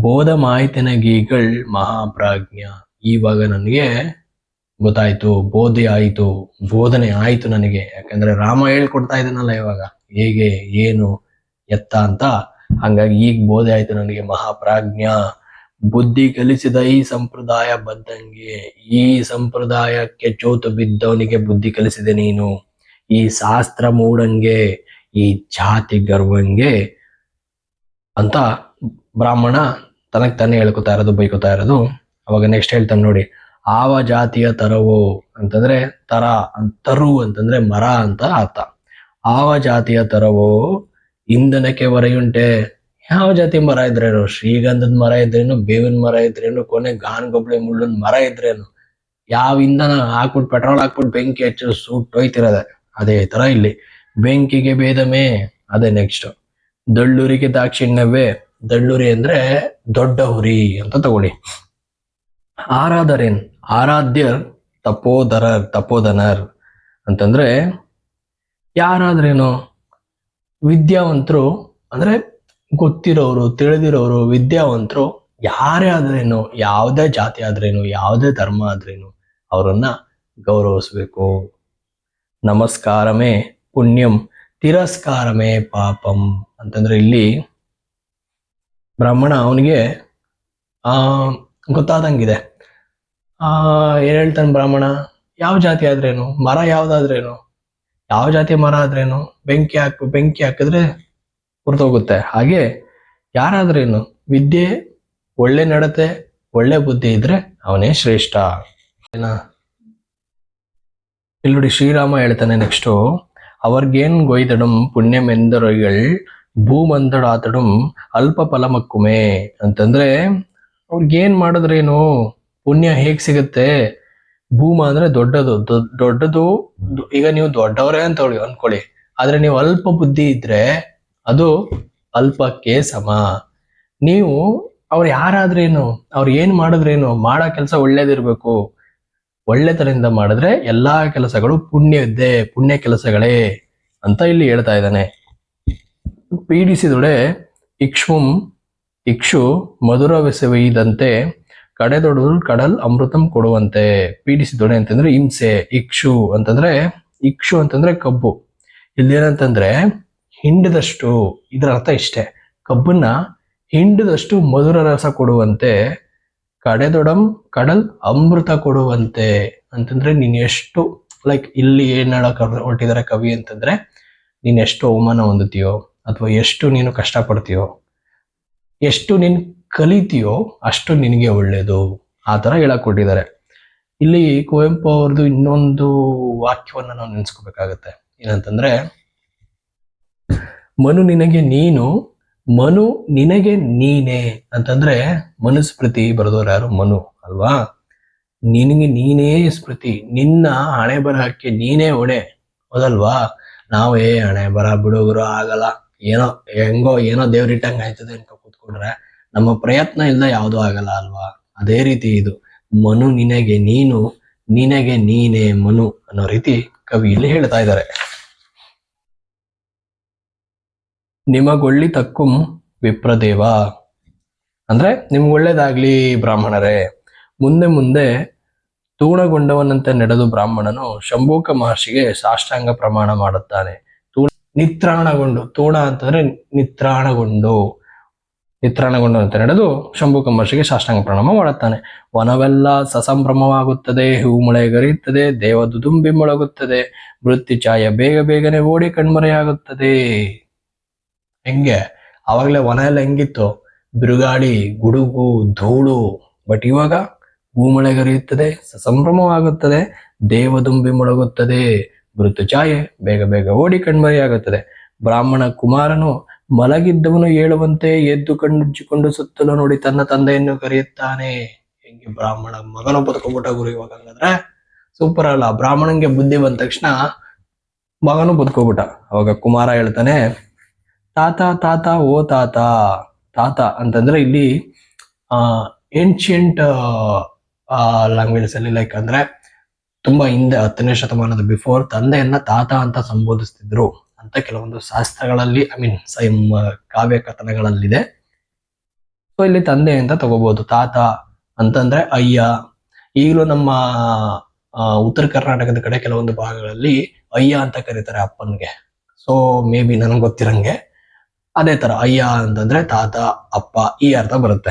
ಬೋಧ ಮಾಹಿತಿನ ಗೀಗಳ್ ಮಹಾಪ್ರಾಜ್ಞ ಇವಾಗ ನನಗೆ ಗೊತ್ತಾಯ್ತು, ಬೋಧೆ ಆಯಿತು, ಬೋಧನೆ ಆಯಿತು ನನಗೆ. ಯಾಕಂದ್ರೆ ರಾಮ ಹೇಳ್ಕೊಡ್ತಾ ಇದ್ದಾನಲ್ಲ ಇವಾಗ. ಹೇಗೆ, ಏನು, ಎತ್ತ ಅಂತ. ಹಂಗಾಗಿ ಈಗ ಬೋಧೆ ಆಯ್ತು ನನಗೆ, ಮಹಾಪ್ರಾಜ್ಞ. ಬುದ್ಧಿ ಕಲಿಸಿದ ಈ ಸಂಪ್ರದಾಯ ಬದ್ದಂಗೆ ಈ ಸಂಪ್ರದಾಯಕ್ಕೆ ಚೋತು ಬಿದ್ದವನಿಗೆ ಬುದ್ಧಿ ಕಲಿಸಿದೆ ನೀನು. ಈ ಶಾಸ್ತ್ರ ಮೂಡಂಗೆ, ಈ ಜಾತಿ ಗರ್ವಂಗೆ ಅಂತ ಬ್ರಾಹ್ಮಣ ತನಗ್ ತಾನೇ ಹೇಳ್ಕೊತಾ ಇರೋದು, ಬೈಕೋತಾ ಇರೋದು. ಅವಾಗ ನೆಕ್ಸ್ಟ್ ಹೇಳ್ತಾನೆ ನೋಡಿ, ಆವ ಜಾತಿಯ ತರವು ಅಂತಂದ್ರೆ ತರ, ತರು ಅಂತಂದ್ರೆ ಮರ ಅಂತ ಅರ್ಥ. ಆವ ಜಾತಿಯ ತರವು ಇಂಧನಕ್ಕೆ ಹೊರೆಯುಂಟೆ. ಯಾವ ಜಾತಿ ಮರ ಇದ್ರೇನು? ಶ್ರೀಗಂಧದ ಮರ ಇದ್ರೇನು? ಬೇವಿನ ಮರ ಇದ್ರೇನು? ಕೊನೆ ಗಾನ್ ಗೊಬ್ಬಳಿ ಮುಳ್ಳಿನ ಮರ ಇದ್ರೇನು? ಯಾವ ಇಂಧನ ಹಾಕ್ಬಿಟ್ಟು ಪೆಟ್ರೋಲ್ ಹಾಕ್ಬಿಟ್ಟು ಬೆಂಕಿ ಹೆಚ್ಚು ಸುಟ್ಟು ಹೋಯ್ತಿರೋದೆ. ಅದೇ ತರ ಇಲ್ಲಿ. ಬೆಂಕಿಗೆ ಭೇದಮೇ ಅದೇ ನೆಕ್ಸ್ಟ್ ದಳ್ಳೂರಿಗೆ ದಾಕ್ಷಿಣ್ಯವೇ ದಳ್ಳೂರಿ ಅಂದ್ರೆ ದೊಡ್ಡ ಹುರಿ ಅಂತ ತಗೊಳ್ಳಿ. ಆರಾಧರೇನ್, ಆರಾಧ್ಯರ್ ತಪೋದರರ್ ತಪೋದನರ್ ಅಂತಂದ್ರೆ ಯಾರಾದ್ರೇನು? ವಿದ್ಯಾವಂತರು, ಅಂದ್ರೆ ಗೊತ್ತಿರೋರು, ತಿಳಿದಿರೋರು, ವಿದ್ಯಾವಂತರು, ಯಾರೇ ಆದ್ರೇನು, ಯಾವುದೇ ಜಾತಿ ಆದ್ರೇನು, ಯಾವುದೇ ಧರ್ಮ ಆದ್ರೇನು, ಅವರನ್ನ ಗೌರವಿಸ್ಬೇಕು. ನಮಸ್ಕಾರಮೇ ಪುಣ್ಯಂ, ತಿರಸ್ಕಾರಮೇ ಪಾಪಂ ಅಂತಂದ್ರೆ ಇಲ್ಲಿ ಬ್ರಾಹ್ಮಣ ಅವನಿಗೆ, ಆ, ಗೊತ್ತಾದಂಗಿದೆ. ಆ, ಏನ್ ಹೇಳ್ತಾನೆ ಬ್ರಾಹ್ಮಣ? ಯಾವ ಜಾತಿ ಆದ್ರೇನು? ಮರ ಯಾವ್ದಾದ್ರೇನು? ಯಾವ ಜಾತಿ ಮರ ಆದ್ರೇನು? ಬೆಂಕಿ ಹಾಕು, ಬೆಂಕಿ ಹಾಕಿದ್ರೆ ಹೊರತೋಗುತ್ತೆ ಹಾಗೆ ಯಾರಾದ್ರೇನು ವಿದ್ಯೆ, ಒಳ್ಳೆ ನಡತೆ, ಒಳ್ಳೆ ಬುದ್ಧಿ ಇದ್ರೆ ಅವನೇ ಶ್ರೇಷ್ಠ. ಏನ ಇಲ್ಲಿ ನೋಡಿ ಶ್ರೀರಾಮ ಹೇಳ್ತಾನೆ ನೆಕ್ಸ್ಟು ಅವ್ರಿಗೇನ್ ಗೊಯ್ದಡಂ ಪುಣ್ಯಮೆಂದರೊಳ್ ಭೂಮಂದಡಾತಡಂ ಅಲ್ಪ ಫಲಮಕ್ಕುಮೆ. ಅಂತಂದ್ರೆ ಅವ್ರಿಗೇನ್ ಮಾಡಿದ್ರೇನು? ಪುಣ್ಯ ಹೇಗ್ ಸಿಗುತ್ತೆ? ಭೂಮ ಅಂದ್ರೆ ದೊಡ್ಡದು ದೊಡ್ಡದು ಈಗ ನೀವು ದೊಡ್ಡವರೇ ಅಂತ ಅನ್ಕೊಳ್ಳಿ. ಆದ್ರೆ ನೀವು ಅಲ್ಪ ಬುದ್ಧಿ ಇದ್ರೆ ಅದು ಅಲ್ಪಕ್ಕೆ ಸಮ. ನೀವು ಅವ್ರು ಯಾರಾದ್ರೇನು, ಅವ್ರು ಏನ್ ಮಾಡಿದ್ರೇನು, ಮಾಡೋ ಕೆಲಸ ಒಳ್ಳೇದಿರ್ಬೇಕು. ಒಳ್ಳೆತನದಿಂದ ಮಾಡಿದ್ರೆ ಎಲ್ಲಾ ಕೆಲಸಗಳು ಪುಣ್ಯದ್ದೇ ಪುಣ್ಯ ಕೆಲಸಗಳೇ ಅಂತ ಇಲ್ಲಿ ಹೇಳ್ತಾ ಇದ್ದಾನೆ. ಪೀಡಿಸಿದೊಡೆ ಇಕ್ಷುಂ, ಇಕ್ಷು ಮಧುರವೆಸವೆಯ್ದಂತೆ ಕಡೆದೊಡು ಕಡಲ್ ಅಮೃತಂ ಕೊಡುವಂತೆ. ಪೀಡಿಸಿದೊಡೆ ಅಂತಂದ್ರೆ ಹಿಂಸೆ, ಇಕ್ಷು ಅಂತಂದ್ರೆ ಇಕ್ಷು ಅಂತಂದ್ರೆ ಕಬ್ಬು. ಇಲ್ಲೇನಂತಂದ್ರೆ ಹಿಂಡದಷ್ಟು, ಇದರ ಅರ್ಥ ಇಷ್ಟೇ. ಕಬ್ಬನ್ನ ಹಿಂಡದಷ್ಟು ಮಧುರ ರಸ ಕೊಡುವಂತೆ, ಕಡೆದೊಡಂ ಕಡಲ್ ಅಮೃತ ಕೊಡುವಂತೆ ಅಂತಂದ್ರೆ ನೀನ್ ಎಷ್ಟು ಲೈಕ್ ಇಲ್ಲಿ ಏನ್ ಹೇಳಕ್ ಹೊರಟಿದ್ದಾರೆ ಕವಿ ಅಂತಂದ್ರೆ, ನೀನ್ ಎಷ್ಟು ಅವಮಾನ ಹೊಂದುತ್ತೀಯೋ, ಅಥವಾ ಎಷ್ಟು ನೀನು ಕಷ್ಟಪಡ್ತೀಯೋ, ಎಷ್ಟು ನೀನ್ ಕಲಿತೀಯೋ ಅಷ್ಟು ನಿನಗೆ ಒಳ್ಳೆಯದು ಆ ಥರ ಹೇಳಕ್ ಕೊಟ್ಟಿದ್ದಾರೆ ಇಲ್ಲಿ ಕುವೆಂಪು ಅವ್ರದ್ದು ಇನ್ನೊಂದು ವಾಕ್ಯವನ್ನ ನಾವು ನೆನೆಸ್ಕೋಬೇಕಾಗತ್ತೆ. ಏನಂತಂದ್ರೆ, ಮನು ನಿನಗೆ ನೀನು, ಮನು ನಿನಗೆ ನೀನೇ ಅಂತಂದ್ರೆ, ಮನುಸ್ಮೃತಿ ಬರೆದವ್ರು ಯಾರು? ಮನು, ಅಲ್ವಾ? ನಿನಗೆ ನೀನೇ ಸ್ಮೃತಿ. ನಿನ್ನ ಹಣೆ ಬರಹಕ್ಕೆ ನೀನೇ ಹೊಣೆ. ಹೌದಲ್ವಾ? ನಾವೇ ಹಣೆ ಬರ ಬಿಡುಗರು ಆಗಲ್ಲ. ಏನೋ, ಹೆಂಗೋ ಏನೋ ದೇವ್ರಿಟ್ಟಂಗೆ ಆಯ್ತದೆ ಅಂತ ಕೂತ್ಕೊಂಡ್ರೆ ನಮ್ಮ ಪ್ರಯತ್ನ ಇಲ್ಲದ ಯಾವುದು ಆಗಲ್ಲ ಅಲ್ವಾ? ಅದೇ ರೀತಿ ಇದು. ಮನು ನಿನಗೆ ನೀನು, ನಿನಗೆ ನೀನೇ ಮನು ಅನ್ನೋ ರೀತಿ ಕವಿ ಇಲ್ಲಿ ಹೇಳ್ತಾ ಇದ್ದಾರೆ. ನಿಮಗೊಳ್ಳಿ ತಕ್ಕುಂ ವಿಪ್ರದೇವ. ಅಂದ್ರೆ ನಿಮ್ಗೆ ಒಳ್ಳೇದಾಗ್ಲಿ ಬ್ರಾಹ್ಮಣರೇ. ಮುಂದೆ ಮುಂದೆ ತೂಣಗೊಂಡವನಂತೆ ನಡೆದು ಬ್ರಾಹ್ಮಣನು ಶಂಭೂಕ ಮಹರ್ಷಿಗೆ ಸಾಷ್ಟಾಂಗ ಪ್ರಮಾಣ ಮಾಡುತ್ತಾನೆ. ತೂಣ ನಿತ್ರಾಣಗೊಂಡು. ತೂಣ ಅಂತಂದ್ರೆ ನಿತ್ರಾಣಗೊಂಡು. ನಿತ್ರಾಣಗೊಂಡಂತೆ ನಡೆದು ಶಂಭು ಮಹರ್ಷಿಗೆ ಸಾಷ್ಟಾಂಗ ಪ್ರಣಾಮ ಮಾಡುತ್ತಾನೆ. ವನವೆಲ್ಲ ಸಸಂಭ್ರಮವಾಗುತ್ತದೆ ಹೂ ಮಳೆಗರೆಯುತ್ತದೆ ದೇವ ದುದುಂಬಿ ಮೊಳಗುತ್ತದೆ, ವೃತ್ತಿ ಛಾಯ ಬೇಗ ಬೇಗನೆ ಓಡಿ ಕಣ್ಮರೆಯಾಗುತ್ತದೆ. ಹೆಂಗೆ? ಅವಾಗಲೇ ವನ ಎಲ್ಲ ಹೆಂಗಿತ್ತು? ಬಿರುಗಾಳಿ, ಗುಡುಗು, ಧೂಳು. ಬಟ್ ಇವಾಗ ಭೂಮಳೆಗರಿಯುತ್ತದೆ ಸಂಭ್ರಮವಾಗುತ್ತದೆ ದೇವದುಂಬಿ ಮೊಳಗುತ್ತದೆ ಮೃತು ಛಾಯೆ ಬೇಗ ಬೇಗ ಓಡಿ ಕಣ್ಮರೆಯಾಗುತ್ತದೆ. ಬ್ರಾಹ್ಮಣ ಕುಮಾರನು ಮಲಗಿದ್ದವನು ಹೇಳುವಂತೆ ಎದ್ದು ಕಣ್ಣುಜ್ಜಿಕೊಂಡು ಸುತ್ತಲೂ ನೋಡಿ ತನ್ನ ತಂದೆಯನ್ನು ಕರೆಯುತ್ತಾನೆ. ಹೆಂಗೆ ಬ್ರಾಹ್ಮಣ ಮಗನ ಬದುಕೊಂಬಿಟ್ಟ ಗುರು ಇವಾಗ ಹಂಗಂದ್ರೆ ಸೂಪರ್ ಅಲ್ಲ. ಬ್ರಾಹ್ಮಣಂಗೆ ಬುದ್ಧಿ ಬಂದ ತಕ್ಷಣ ಮಗನು ಬದುಕೋಬಿಟ್ಟ. ಅವಾಗ ಕುಮಾರ ಹೇಳ್ತಾನೆ, ತಾತ ತಾತ, ಓ ತಾತ ತಾತ ಅಂತಂದ್ರೆ ಇಲ್ಲಿ, ಆ ಏನ್ಷಿಯಂಟ್ ಲ್ಯಾಂಗ್ವೇಜಸ್ ಅಲ್ಲಿ ಲೈಕ್ ಅಂದ್ರೆ ತುಂಬಾ ಹಿಂದೆ ಹತ್ತನೇ ಶತಮಾನದ ಬಿಫೋರ್ ತಂದೆಯನ್ನ ತಾತ ಅಂತ ಸಂಬೋಧಿಸ್ತಿದ್ರು. ಅಂತ ಕೆಲವೊಂದು ಶಾಸ್ತ್ರಗಳಲ್ಲಿ ಐ ಮೀನ್ ಸೈಮ್ ಕಾವ್ಯ ಕಥನಗಳಲ್ಲಿದೆ. ಸೊ ಇಲ್ಲಿ ತಂದೆ ಅಂತ ತಗೋಬಹುದು ತಾತ ಅಂತಂದ್ರೆ ಅಯ್ಯ. ಈಗಲೂ ನಮ್ಮ ಉತ್ತರ ಕರ್ನಾಟಕದ ಕಡೆ ಕೆಲವೊಂದು ಭಾಗಗಳಲ್ಲಿ ಅಯ್ಯ ಅಂತ ಕರೀತಾರೆ ಅಪ್ಪನ್ಗೆ. ಸೊ ಮೇ ಬಿ ನನಗೆ ಗೊತ್ತಿರಂಗೆ. ಅದೇ ತರ ಅಯ್ಯ ಅಂತಂದ್ರೆ ತಾತ, ಅಪ್ಪ ಈ ಅರ್ಥ ಬರುತ್ತೆ.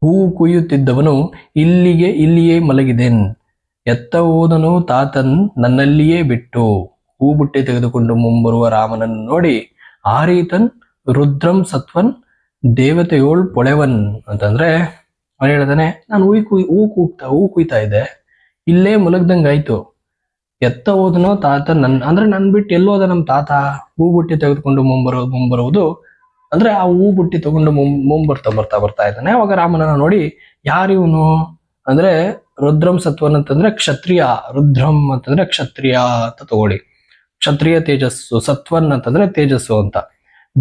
ಹೂ ಕುಯ್ಯುತ್ತಿದ್ದವನು ಇಲ್ಲಿಗೆ ಇಲ್ಲಿಯೇ ಮಲಗಿದೆನ್. ಎತ್ತ ಹೋದನು ತಾತನ್ ನನ್ನಲ್ಲಿಯೇ ಬಿಟ್ಟು. ಹೂ ಬುಟ್ಟಿ ತೆಗೆದುಕೊಂಡು ಮುಂಬರುವ ರಾಮನನ್ನು ನೋಡಿ, ಆರೀತನ್, ರುದ್ರಂ ಸತ್ವನ್, ದೇವತೆಯೋಳ್ ಪೊಳೆವನ್ ಅಂತಂದ್ರೆ ಅವನು ಹೇಳ್ತಾನೆ, ನಾನು ಹೂ ಕುಯ್, ಹೂ ಕೂಗ್ತಾ, ಹೂ ಕುಯ್ತಾ ಇದ್ದೆ. ಇಲ್ಲೇ ಮಲಗ್ದಂಗಾಯ್ತು ಎತ್ತ ಹೋದನೋ ತಾತ ನನ್, ಅಂದ್ರೆ ನನ್ ಬಿಟ್ಟು ಎಲ್ಲೋದ ನಮ್ಮ ತಾತ? ಹೂ ಬುಟ್ಟಿ ತೆಗೆದುಕೊಂಡು ಮುಂಬರೋ, ಮುಂಬರುವುದು ಅಂದ್ರೆ ಆ ಹೂ ಬುಟ್ಟಿ ತಗೊಂಡು ಮುಂ ಮುಂಬರ್ತಾ ಬರ್ತಾ ಬರ್ತಾ ಇದ್ದಾನೆ. ಅವಾಗ ರಾಮನನ್ನ ನೋಡಿ ಯಾರಿವನು ಅಂದ್ರೆ, ರುದ್ರಂ ಸತ್ವನ್ ಅಂತಂದ್ರೆ, ಕ್ಷತ್ರಿಯ ರುದ್ರಂ ಅಂತಂದ್ರೆ, ಕ್ಷತ್ರಿಯ ಅಂತ ತಗೊಳ್ಳಿ. ಕ್ಷತ್ರಿಯ ತೇಜಸ್ಸು, ಸತ್ವನ್ ಅಂತಂದ್ರೆ ತೇಜಸ್ಸು ಅಂತ.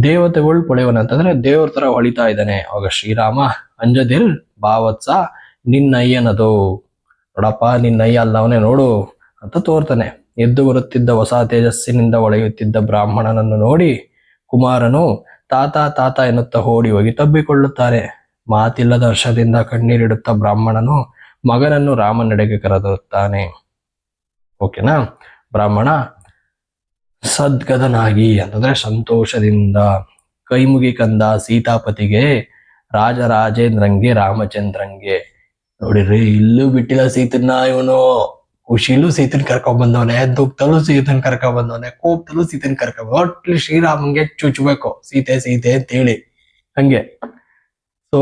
ದೇವತೆಗಳು ಪೊಳೆಯವನ್ ಅಂತಂದ್ರೆ ದೇವ್ರ ತರ ಹೊಳಿತಾ ಇದ್ದಾನೆ. ಅವಾಗ ಶ್ರೀರಾಮ ಅಂಜದಿಲ್ ಭಾವತ್ಸ, ನಿನ್ನಯ್ಯನದು. ನೋಡಪ್ಪ, ನಿನ್ನಯ್ಯ ಅಲ್ಲವನೇ ನೋಡು ಅಂತ ತೋರ್ತಾನೆ. ಎದ್ದು ಬರುತ್ತಿದ್ದ ಹೊಸ ತೇಜಸ್ಸಿನಿಂದ ಒಳೆಯುತ್ತಿದ್ದ ಬ್ರಾಹ್ಮಣನನ್ನು ನೋಡಿ ಕುಮಾರನು ತಾತ ತಾತ ಎನ್ನುತ್ತಾ ಓಡಿ ಹೋಗಿ ತಬ್ಬಿಕೊಳ್ಳುತ್ತಾರೆ. ಮಾತಿಲ್ಲದ ಹರ್ಷದಿಂದ ಕಣ್ಣೀರಿಡುತ್ತ ಬ್ರಾಹ್ಮಣನು ಮಗನನ್ನು ರಾಮನೆಡೆಗೆ ಕರೆದೊತ್ತಾನೆ. ಓಕೆನಾ? ಬ್ರಾಹ್ಮಣ ಸದ್ಗದನಾಗಿ ಅಂತಂದ್ರೆ ಸಂತೋಷದಿಂದ ಕೈಮುಗಿ ಕಂದ ಸೀತಾಪತಿಗೆ ರಾಜರಾಜೇಂದ್ರಂಗೆ ರಾಮಚಂದ್ರಂಗೆ. ನೋಡಿರಿ ಇಲ್ಲೂ ಬಿಟ್ಟಿಲ್ಲ ಸೀತನ್ನ ಇವನು. ಖುಷಿಲೂ ಸೀತನ್ ಕರ್ಕೊಂಡ್ ಬಂದವನೆ ದುಃಖದಲ್ಲೂ ಸೀತನ್ ಕರ್ಕೊಂಡ್ ಬಂದವನೆ, ಕೋಪದಲ್ಲೂ ಸೀತನ್ ಕರ್ಕೊಂಡ್ ಒಟ್ಲಿ ಶ್ರೀರಾಮಂಗೆ ಚುಚ್ಬೇಕು, ಸೀತೆ ಸೀತೆ ಅಂತ ಹೇಳಿ ಹಂಗೆ. ಸೊ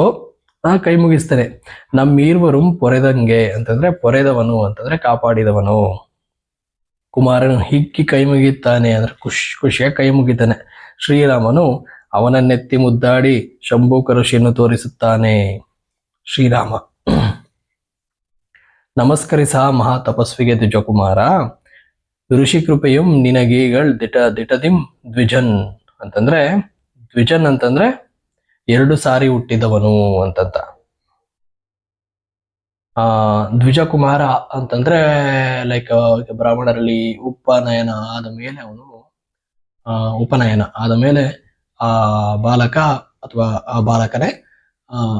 ಆ ಕೈ ಮುಗಿಸ್ತಾನೆ. ನಮ್ಮೀರ್ವರುಂ ಪೊರೆದಂಗೆ ಅಂತಂದ್ರೆ ಪೊರೆದವನು ಅಂತಂದ್ರೆ ಕಾಪಾಡಿದವನು. ಕುಮಾರನು ಹಿಕ್ಕಿ ಕೈ ಮುಗಿತಾನೆ ಅಂದ್ರೆ ಖುಷಿ ಖುಷಿಯಾಗಿ ಕೈ ಮುಗಿತಾನೆ. ಶ್ರೀರಾಮನು ಅವನನ್ನೆತ್ತಿ ಮುದ್ದಾಡಿ ಶಂಭೂಕ ಋಷಿಯನ್ನು ತೋರಿಸುತ್ತಾನೆ. ಶ್ರೀರಾಮ. ನಮಸ್ಕರಿಸ ಮಹಾ ತಪಸ್ವಿಗೆ ದ್ವಿಜಕುಮಾರ. ಋಷಿ ಕೃಪೆಯು ನಿನಗೀಗಳ್ ದಿಟ ದಿಟದಿಂ ದ್ವಿಜನ್ ಅಂತಂದ್ರೆ ದ್ವಿಜನ್ ಅಂತಂದ್ರೆ ಎರಡು ಸಾರಿ ಹುಟ್ಟಿದವನು ಅಂತಂತ. ಆ, ದ್ವಿಜಕುಮಾರ ಅಂತಂದ್ರೆ ಲೈಕ್ ಬ್ರಾಹ್ಮಣರಲ್ಲಿ ಉಪನಯನ ಆದ ಮೇಲೆ ಅವನು, ಆ, ಉಪನಯನ ಆದ ಮೇಲೆ ಆ ಬಾಲಕ ಅಥವಾ ಆ ಬಾಲಕನೇ, ಆ,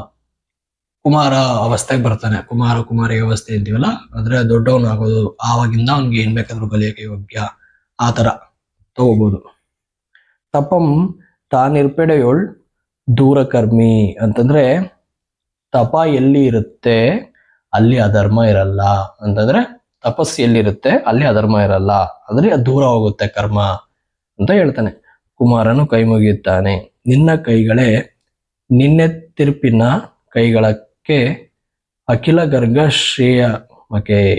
ಕುಮಾರ ಅವಸ್ಥೆಗೆ ಬರ್ತಾನೆ. ಕುಮಾರ, ಕುಮಾರಿ ಅವಸ್ಥೆ ಅಂತೀವಲ್ಲ, ಅಂದ್ರೆ ದೊಡ್ಡವನು ಆಗೋದು, ಆವಾಗಿಂದ ಅವ್ನಿಗೆ ಏನ್ ಬೇಕಾದ್ರೂ ಕಲಿಯಕ್ಕೆ ಯೋಗ್ಯ ಆತರ ತರ ತಗೋಬಹುದು ತಪಂ ತಾನಿರ್ಪೆಡೆಯೋಳ್ ದೂರಕರ್ಮಿ ಅಂತಂದ್ರೆ, ತಪ ಎಲ್ಲಿ ಇರುತ್ತೆ? ಅಲ್ಲಿ ಅಧರ್ಮ ಇರಲ್ಲ ಅಂತಂದ್ರೆ ತಪಸ್ಸು ಎಲ್ಲಿರುತ್ತೆ ಅಲ್ಲಿ ಅಧರ್ಮ ಇರಲ್ಲ ಅಂದ್ರೆ ಅದು ದೂರ ಹೋಗುತ್ತೆ ಕರ್ಮ ಅಂತ ಹೇಳ್ತಾನೆ. ಕುಮಾರನು ಕೈ ಮುಗಿಯುತ್ತಾನೆ. ನಿನ್ನ ಕೈಗಳೇ ನಿನ್ನೆತ್ತಿರ್ಪಿನ ಕೈಗಳಕ್ಕೆ ಅಖಿಲ ಗರ್ಗ ಶ್ರೇಯ ಮಕೆ.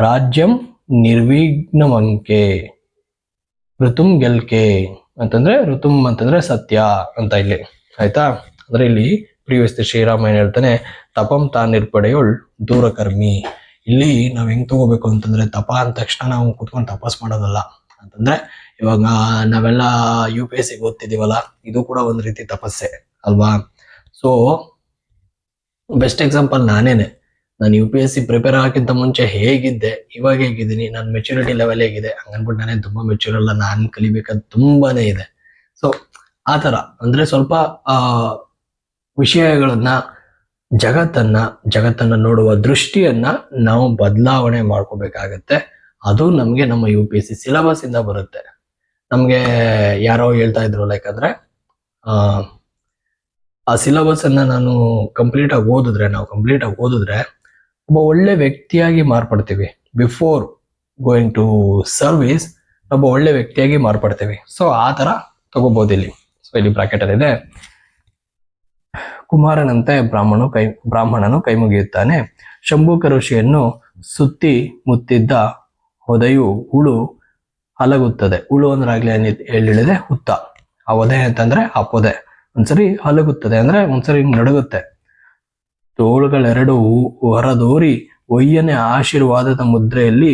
ರಾಜ್ಯಂ ನಿರ್ವಿಘ್ನವಂಕೆ ಋತುಂ ಗೆಲ್ಕೆ. ಅಂತಂದ್ರೆ ಋತುಂ ಅಂತಂದ್ರೆ ಸತ್ಯ ಅಂತ ಇಲ್ಲಿ. ಆಯ್ತಾ? ಅಂದ್ರೆ ಇಲ್ಲಿ ಪ್ರಿಯವಸ್ತಿ ಶ್ರೀರಾಮ ಏನ್ ಹೇಳ್ತಾನೆ ತಪಂ ತಾನಿರ್ಪಡೆಯೋಳ್ ದೂರಕರ್ಮಿ. ಇಲ್ಲಿ ನಾವು ಹೆಂಗ್ ತಗೋಬೇಕು ಅಂತಂದ್ರೆ ತಪ ಅಂದ ತಕ್ಷಣ ನಾವು ಕುತ್ಕೊಂಡು ತಪಸ್ ಮಾಡೋದಲ್ಲ. ಅಂತಂದ್ರೆ ಇವಾಗ ನಾವೆಲ್ಲ ಯು ಪಿ ಎಸ್ ಸಿ ಓದ್ತಿದೀವಲ್ಲ, ಇದು ಕೂಡ ಒಂದ್ ರೀತಿ ತಪಸ್ಸೆ, ಅಲ್ವಾ? ಸೊ ಬೆಸ್ಟ್ ಎಕ್ಸಾಂಪಲ್ ನಾನೇನೆ. ನಾನು U P S C prepare ಆಗಕ್ಕಿಂತ ಮುಂಚೆ ಹೇಗಿದ್ದೆ, ಇವಾಗ ಹೇಗಿದ್ದೀನಿ ನನ್ನ ಮೆಚುರಿಟಿ ಲೆವೆಲ್ ಹೇಗಿದೆ ಹಂಗನ್ಬಿಟ್ಟು ನಾನೇ ತುಂಬಾ ಮೆಚೂರ್ ಅಲ್ಲ, ನಾನು ಕಲಿಬೇಕಾದ ತುಂಬಾನೇ ಇದೆ. ಸೊ ಆ ಥರ. ಅಂದ್ರೆ ಸ್ವಲ್ಪ ವಿಷಯಗಳನ್ನ ಜಗತ್ತನ್ನ ಜಗತ್ತನ್ನ ನೋಡುವ ದೃಷ್ಟಿಯನ್ನ ನಾವು ಬದಲಾವಣೆ ಮಾಡ್ಕೋಬೇಕಾಗತ್ತೆ. ಅದು ನಮ್ಗೆ ನಮ್ಮ U P S C syllabus ಇಂದ ಬರುತ್ತೆ. ನಮ್ಗೆ ಯಾರೋ ಹೇಳ್ತಾ ಇದ್ರು ಲೈಕ್ ಅಂದ್ರೆ, ಆ ಸಿಲೆಬಸ್ ಅನ್ನ ನಾನು ಕಂಪ್ಲೀಟ್ ಆಗಿ ಓದಿದ್ರೆ, ನಾವು ಕಂಪ್ಲೀಟ್ ಆಗಿ ಓದಿದ್ರೆ ಒಬ್ಬ ಒಳ್ಳೆ ವ್ಯಕ್ತಿಯಾಗಿ ಮಾರ್ಪಡ್ತೀವಿ. ಬಿಫೋರ್ ಗೋಯಿಂಗ್ ಟು ಸರ್ವಿಸ್ ಒಬ್ಬ ಒಳ್ಳೆ ವ್ಯಕ್ತಿಯಾಗಿ ಮಾರ್ಪಡ್ತೀವಿ. ಸೊ ಆ ತರ ತಗೋಬಹುದು ಇಲ್ಲಿ. ಸೊ ಇಲ್ಲಿ ಬ್ರಾಕೆಟ್ ಅಲ್ಲಿ ಇದೆ. ಕುಮಾರನಂತೆ ಬ್ರಾಹ್ಮಣನು ಕೈ ಬ್ರಾಹ್ಮಣನು ಕೈ ಮುಗಿಯುತ್ತಾನೆ ಶಂಭೂಕ ಋಷಿಯನ್ನು ಸುತ್ತಿ ಮುತ್ತಿದ್ದ ಹೊದೆಯು ಹುಳು ಹಲಗುತ್ತದೆ. ಹುಳು ಎಳ್ ಹೇಳಿದೆ ಹುತ್ತ. ಆ ಒದೆ ಅಂತಂದ್ರೆ ಆ ಪೊದೆ. ಒಂದ್ಸರಿ ಹಲಗುತ್ತದೆ ಅಂದ್ರೆ ಒಂದ್ಸರಿ ಹಿಂಗ್ ನಡುಗುತ್ತೆ. ತೋಳುಗಳೆರಡು ಹೊರದೋರಿ ಒಯ್ಯನೆ ಆಶೀರ್ವಾದದ ಮುದ್ರೆಯಲ್ಲಿ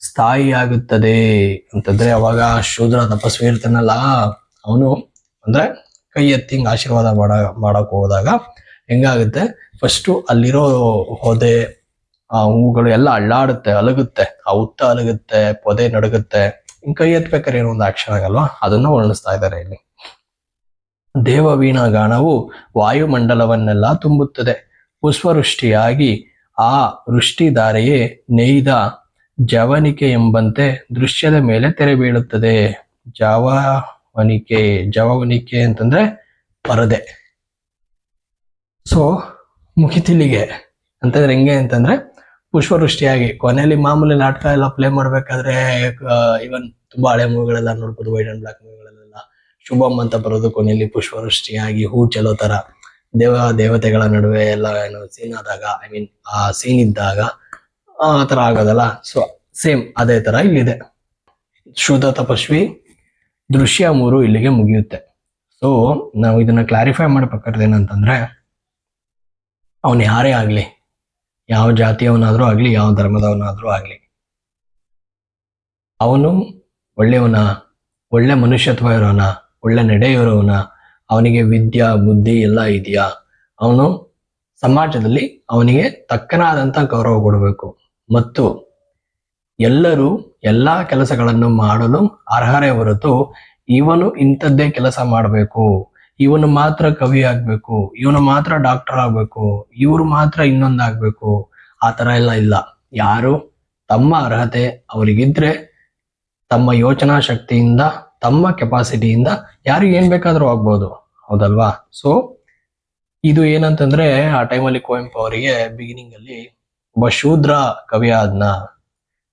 ಸ್ಥಾಯಿಯಾಗುತ್ತದೆ. ಅಂತಂದ್ರೆ ಅವಾಗ ಶೂದ್ರ ತಪಸ್ವಿ ಇರ್ತಾನಲ್ಲ, ಅವನು ಅಂದ್ರೆ ಕೈ ಎತ್ತಿ ಹಿಂಗೆ ಆಶೀರ್ವಾದ ಮಾಡ, ಮಾಡಕ್ ಹೋದಾಗ ಹೆಂಗಾಗುತ್ತೆ? ಫಸ್ಟ್ ಅಲ್ಲಿರೋ ಹೊದೆ, ಆ ಹೂಗಳು ಎಲ್ಲ ಅಳ್ಳಾಡುತ್ತೆ, ಅಲಗುತ್ತೆ. ಆ ಉತ್ತ ಅಲಗುತ್ತೆ, ಪೊದೆ ನಡುಗುತ್ತೆ. ಹಿಂಗ್ ಕೈ ಎತ್ಬೇಕಾದ್ರೆ ಏನೋ ಒಂದು ಆಕ್ಷನ್ ಆಗಲ್ವಾ? ಅದನ್ನ ವರ್ಣಿಸ್ತಾ ಇದ್ದಾರೆ ಇಲ್ಲಿ. ದೇವವೀಣಾ ಗಾನವು ವಾಯುಮಂಡಲವನ್ನೆಲ್ಲ ತುಂಬುತ್ತದೆ. ಪುಷ್ಪವೃಷ್ಟಿಯಾಗಿ ಆ ವೃಷ್ಟಿಧಾರೆಯೇ ನೇಯ್ದ ಜವನಿಕೆ ಎಂಬಂತೆ ದೃಶ್ಯದ ಮೇಲೆ ತೆರೆ ಬೀಳುತ್ತದೆ. ಜವನಿಕೆ ಜವನಿಕೆ ಅಂತಂದ್ರೆ ಪರದೆ. ಸೊ ಮುಖಿತಿಲಿಗೆ ಅಂತಂದ್ರೆ ಹೆಂಗೆ ಅಂತಂದ್ರೆ ಪುಷ್ಪವೃಷ್ಟಿಯಾಗಿ, ಕೊನೆಯಲ್ಲಿ ಮಾಮೂಲಿ ನಾಟಕ ಎಲ್ಲ ಪ್ಲೇ ಮಾಡ್ಬೇಕಾದ್ರೆ ಇವನ್ ತುಂಬಾ ಹಳೆ ಮೂವಿಗಳೆಲ್ಲ ನೋಡ್ಬೋದು ವೈಟ್ ಅಂಡ್ ಬ್ಲಾಕ್ ಮೂವಿಗಳಲ್ಲೆಲ್ಲ ಶುಭಮ್ ಅಂತ ಬರೋದು ಕೊನೆಯಲ್ಲಿ ಪುಷ್ಪವೃಷ್ಟಿಯಾಗಿ, ಹೂ ಚೆಲ್ಲೋ ತರ. ದೇವ, ದೇವತೆಗಳ ನಡುವೆ ಎಲ್ಲ ಏನು ಸೀನ್ ಆದಾಗ ಐ ಮೀನ್ ಆ ಸೀನ್ ಇದ್ದಾಗ, ಆ ತರ ಆಗೋದಲ್ಲ. ಸೊ ಸೇಮ್ ಅದೇ ತರ ಇಲ್ಲಿದೆ. ಶುದ್ಧ ತಪಸ್ವಿ ದೃಶ್ಯ ಮೂರು ಇಲ್ಲಿಗೆ ಮುಗಿಯುತ್ತೆ. ಸೊ ನಾವು ಇದನ್ನ ಕ್ಲಾರಿಫೈ ಮಾಡಬೇಕಾದ್ರೆ ಏನಂತಂದ್ರೆ, ಅವನು ಯಾರೇ ಆಗ್ಲಿ, ಯಾವ ಜಾತಿಯವನಾದ್ರೂ ಆಗ್ಲಿ, ಯಾವ ಧರ್ಮದವನಾದ್ರೂ ಆಗ್ಲಿ, ಅವನು ಒಳ್ಳೆಯವನ, ಒಳ್ಳೆ ಮನುಷ್ಯತ್ವ ಇರೋನ ಒಳ್ಳೆ ನಡೆ ಇರೋನ ಅವನಿಗೆ ವಿದ್ಯಾ, ಬುದ್ಧಿ ಎಲ್ಲ ಇದೆಯಾ, ಅವನು ಸಮಾಜದಲ್ಲಿ ಅವನಿಗೆ ತಕ್ಕನಾದಂತ ಗೌರವ ಕೊಡಬೇಕು. ಮತ್ತು ಎಲ್ಲರೂ ಎಲ್ಲಾ ಕೆಲಸಗಳನ್ನು ಮಾಡಲು ಅರ್ಹರೇ ಹೊರತು ಇವನು ಇಂಥದ್ದೇ ಕೆಲಸ ಮಾಡಬೇಕು. ಇವನು ಮಾತ್ರ ಕವಿ ಆಗ್ಬೇಕು. ಇವನು ಮಾತ್ರ ಡಾಕ್ಟರ್ ಆಗ್ಬೇಕು. ಇವ್ರು ಮಾತ್ರ ಇನ್ನೊಂದಾಗ್ಬೇಕು. ಆ ತರ ಎಲ್ಲ ಇಲ್ಲ. ಯಾರು? ತಮ್ಮ ಅರ್ಹತೆ ಅವರಿಗಿದ್ರೆ ತಮ್ಮ ಯೋಚನಾ ಶಕ್ತಿಯಿಂದ, ತಮ್ಮ ಕೆಪಾಸಿಟಿಯಿಂದ ಯಾರಿಗೆ ಏನ್ ಬೇಕಾದ್ರೂ ಆಗ್ಬೋದು. ಹೌದಲ್ವಾ? ಸೊ ಇದು ಏನಂತಂದ್ರೆ ಆ ಟೈಮಲ್ಲಿ ಕುವೆಂಪು ಅವರಿಗೆ ಬಿಗಿನಿಂಗ್ ಅಲ್ಲಿ ಒಬ್ಬ ಶೂದ್ರ ಕವಿ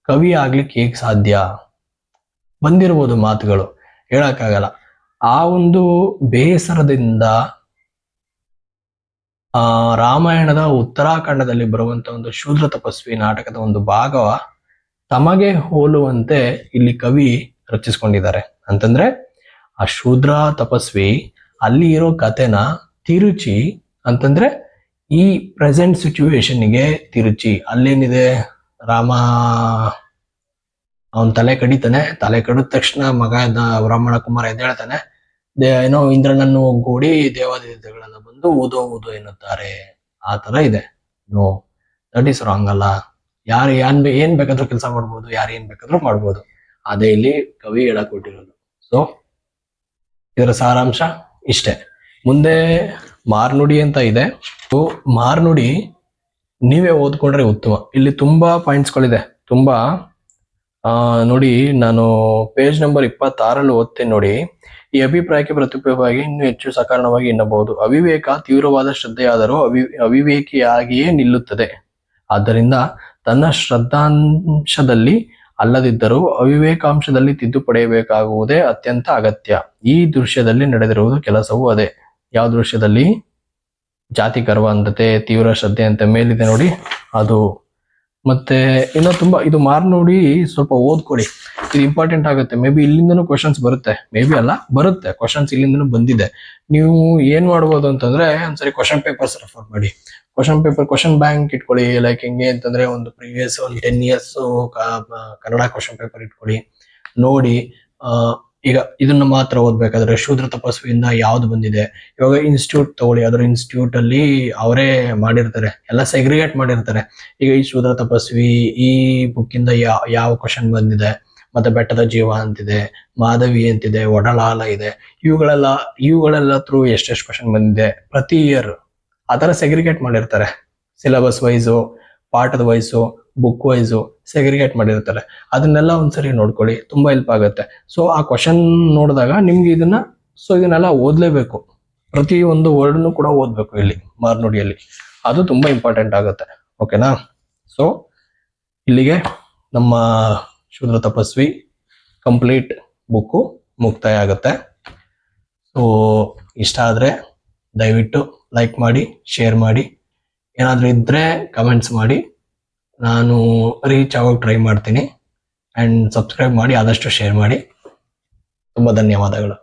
ಕವಿ ಆಗ್ಲಿಕ್ಕೆ ಹೇಗ್ ಸಾಧ್ಯ? ಬಂದಿರ್ಬೋದು ಮಾತುಗಳು, ಹೇಳಕ್ಕಾಗಲ್ಲ. ಆ ಒಂದು ಬೇಸರದಿಂದ, ಆ ರಾಮಾಯಣದ ಉತ್ತರಾಖಂಡದಲ್ಲಿ ಬರುವಂತ ಒಂದು ಶೂದ್ರ ತಪಸ್ವಿ ನಾಟಕದ ಒಂದು ಭಾಗವ ತಮಗೆ ಹೋಲುವಂತೆ ಇಲ್ಲಿ ಕವಿ ರಚಿಸ್ಕೊಂಡಿದ್ದಾರೆ. ಅಂತಂದ್ರೆ, ಆ ಶೂದ್ರ ತಪಸ್ವಿ ಅಲ್ಲಿ ಇರೋ ಕಥೆನ ತಿರುಚಿ, ಅಂತಂದ್ರೆ ಈ ಪ್ರೆಸೆಂಟ್ ಸಿಚುವೇಶನ್ಗೆ ತಿರುಚಿ. ಅಲ್ಲೇನಿದೆ? ರಾಮ, ಅವನ್ ತಲೆ ಕಡಿತಾನೆ. ತಲೆ ಕಡಿದ ತಕ್ಷಣ ಮಗ ಇದ್ದ ಬ್ರಾಹ್ಮಣ ಕುಮಾರ ಎದ್ದೇಳ್ತಾನೆ ದೇ, ಏನೋ ಇಂದ್ರನನ್ನು ಒಗ್ಗೂಡಿ ದೇವಾದೇವತೆಗಳೆಲ್ಲ ಬಂದು ಓದೋ ಊದೋ ಎನ್ನುತ್ತಾರೆ. ಆ ತರ ಇದೆ. ನೋ ದಟ್ ಈಸ್ ರಾಂಗ್ ಅಲ್ಲ. ಯಾರು ಏನ್ ಏನ್ ಬೇಕಾದ್ರೂ ಕೆಲಸ ಮಾಡ್ಬೋದು, ಯಾರು ಏನ್ ಬೇಕಾದ್ರೂ ಮಾಡ್ಬೋದು. ಅದೇ ಇಲ್ಲಿ ಕವಿ ಹೇಳಕ್ ಕೊಟ್ಟಿರೋದು ಸೊ ಇದರ ಸಾರಾಂಶ ಇಷ್ಟೇ. ಮುಂದೆ ಮಾರ್ನುಡಿ ಅಂತ ಇದೆ. ಮಾರ್ನುಡಿ ನೀವೇ ಓದ್ಕೊಂಡ್ರೆ ಉತ್ತಮ. ಇಲ್ಲಿ ತುಂಬಾ ಪಾಯಿಂಟ್ಸ್ಗಳಿದೆ ತುಂಬಾ, ಆ, ನೋಡಿ, ನಾನು ಪೇಜ್ ನಂಬರ್ ಇಪ್ಪತ್ತಾರಲ್ಲಿ ಓದ್ತೇನೆ ನೋಡಿ. ಈ ಅಭಿಪ್ರಾಯಕ್ಕೆ ಪ್ರತಿಕ್ರಿಯವಾಗಿ ಇನ್ನೂ ಹೆಚ್ಚು ಸಕಾರಣವಾಗಿ ಎನ್ನಬಹುದು. ಅವಿವೇಕ ತೀವ್ರವಾದ ಶ್ರದ್ಧೆಯಾದರೂ ಅವಿ, ಅವಿವೇಕಿಯಾಗಿಯೇ ನಿಲ್ಲುತ್ತದೆ. ಆದ್ದರಿಂದ ತನ್ನ ಶ್ರದ್ಧಾಂಶದಲ್ಲಿ ಅಲ್ಲದಿದ್ದರೂ ಅವಿವೇಕಾಂಶದಲ್ಲಿ ತಿದ್ದುಪಡೆಯಬೇಕಾಗುವುದೇ ಅತ್ಯಂತ ಅಗತ್ಯ. ಈ ದೃಶ್ಯದಲ್ಲಿ ನಡೆದಿರುವುದು ಕೆಲಸವೂ ಅದೇ. ಯಾವ ದೃಶ್ಯದಲ್ಲಿ? ಜಾತಿ ಗರ್ವ ಅಂದತೆ, ತೀವ್ರ ಶ್ರದ್ಧೆ ಅಂತ ಮೇಲಿದೆ ನೋಡಿ. ಅದು ಮತ್ತೆ ಇನ್ನು ತುಂಬಾ ಇದು ಮಾರ್ ನೋಡಿ ಸ್ವಲ್ಪ ಓದ್ಕೊಡಿ. ಇದು ಇಂಪಾರ್ಟೆಂಟ್ ಆಗುತ್ತೆ. ಮೇ ಬಿ ಇಲ್ಲಿಂದನೂ ಕ್ವಶನ್ಸ್ ಬರುತ್ತೆ. ಮೇ ಬಿ ಅಲ್ಲ, ಬರುತ್ತೆ. ಕ್ವಶನ್ಸ್ ಇಲ್ಲಿಂದನೂ ಬಂದಿದೆ. ನೀವು ಏನ್ ಮಾಡ್ಬೋದು ಅಂತಂದ್ರೆ ಒಂದ್ಸರಿ ಕ್ವಶನ್ ಪೇಪರ್ಸ್ ರೆಫರ್ ಮಾಡಿ. ಕ್ವಶನ್ ಪೇಪರ್ ಕ್ವಶನ್ ಬ್ಯಾಂಕ್ ಇಟ್ಕೊಳ್ಳಿ. ಲೈಕ್ ಹೆಂಗೆ ಅಂತಂದ್ರೆ ಒಂದು ಪ್ರೀವಿಯಸ್ ಒಂದು ten years Kannada question paper ಇಟ್ಕೊಳ್ಳಿ. ನೋಡಿ ಈಗ ಇದನ್ನ ಮಾತ್ರ ಓದ್ಬೇಕಾದ್ರೆ ಶೂದ್ರ ತಪಸ್ವಿಯಿಂದ ಯಾವ್ದು ಬಂದಿದೆ? ಇವಾಗ ಇನ್ಸ್ಟಿಟ್ಯೂಟ್ ತಗೊಳ್ಳಿ, ಅದರ ಇನ್ಸ್ಟಿಟ್ಯೂಟ್ ಅಲ್ಲಿ ಅವರೇ ಮಾಡಿರ್ತಾರೆ, ಎಲ್ಲ ಸೆಗ್ರಿಗೇಟ್ ಮಾಡಿರ್ತಾರೆ. ಈಗ ಈ ಶೂದ್ರ ತಪಸ್ವಿ ಈ ಬುಕ್ ಇಂದ ಯಾವ ಯಾವ ಕ್ವಶನ್ ಬಂದಿದೆ? ಮತ್ತೆ ಬೆಟ್ಟದ ಜೀವ ಅಂತಿದೆ, ಮಾಧವಿ ಅಂತಿದೆ ಒಡಲಾಲ ಇದೆ. ಇವುಗಳೆಲ್ಲ ಇವುಗಳೆಲ್ಲ ಥ್ರೂ ಎಷ್ಟೆಷ್ಟು ಕ್ವಶನ್ ಬಂದಿದೆ? ಪ್ರತಿ ಇಯರ್ ಆ ಥರ ಸೆಗ್ರಿಗೇಟ್ ಮಾಡಿರ್ತಾರೆ. ಸಿಲೆಬಸ್ ವೈಸು ಪಾಠದ ವೈಸು ಬುಕ್ ವೈಸು ಸೆಗ್ರಿಗೇಟ್ ಮಾಡಿರ್ತಾರೆ ಅದನ್ನೆಲ್ಲ ಒಂದ್ಸರಿ ನೋಡ್ಕೊಳ್ಳಿ, ತುಂಬಾ ಹೆಲ್ಪ್ ಆಗುತ್ತೆ. ಸೊ ಆ ಕ್ವಶನ್ ನೋಡಿದಾಗ ನಿಮ್ಗೆ ಇದನ್ನ ಸೊ ಇದನ್ನೆಲ್ಲ ಓದ್ಲೇಬೇಕು. ಪ್ರತಿ ಒಂದು ವರ್ಡ್ನು ಕೂಡ ಓದ್ಬೇಕು ಇಲ್ಲಿ, ಮಾರ್ನುಡಿಯಲ್ಲಿ. ಅದು ತುಂಬಾ ಇಂಪಾರ್ಟೆಂಟ್ ಆಗುತ್ತೆ. ಓಕೆನಾ ಸೊ ಇಲ್ಲಿಗೆ ನಮ್ಮ ಶೂದ್ರ ತಪಸ್ವಿ ಕಂಪ್ಲೀಟ್ ಬುಕ್ಕು ಮುಕ್ತಾಯ ಆಗುತ್ತೆ. ಸೊ ಇಷ್ಟ ಆದರೆ ದಯವಿಟ್ಟು ಲೈಕ್ ಮಾಡಿ ಶೇರ್ ಮಾಡಿ. ಏನಾದರೂ ಇದ್ದರೆ ಕಮೆಂಟ್ಸ್ ಮಾಡಿ. ನಾನು ರೀಚ್ ಆಗೋಕೆ ಟ್ರೈ ಮಾಡ್ತೀನಿ. ಆ್ಯಂಡ್ ಸಬ್ಸ್ಕ್ರೈಬ್ ಮಾಡಿ ಆದಷ್ಟು ಶೇರ್ ಮಾಡಿ. ತುಂಬ ಧನ್ಯವಾದಗಳು.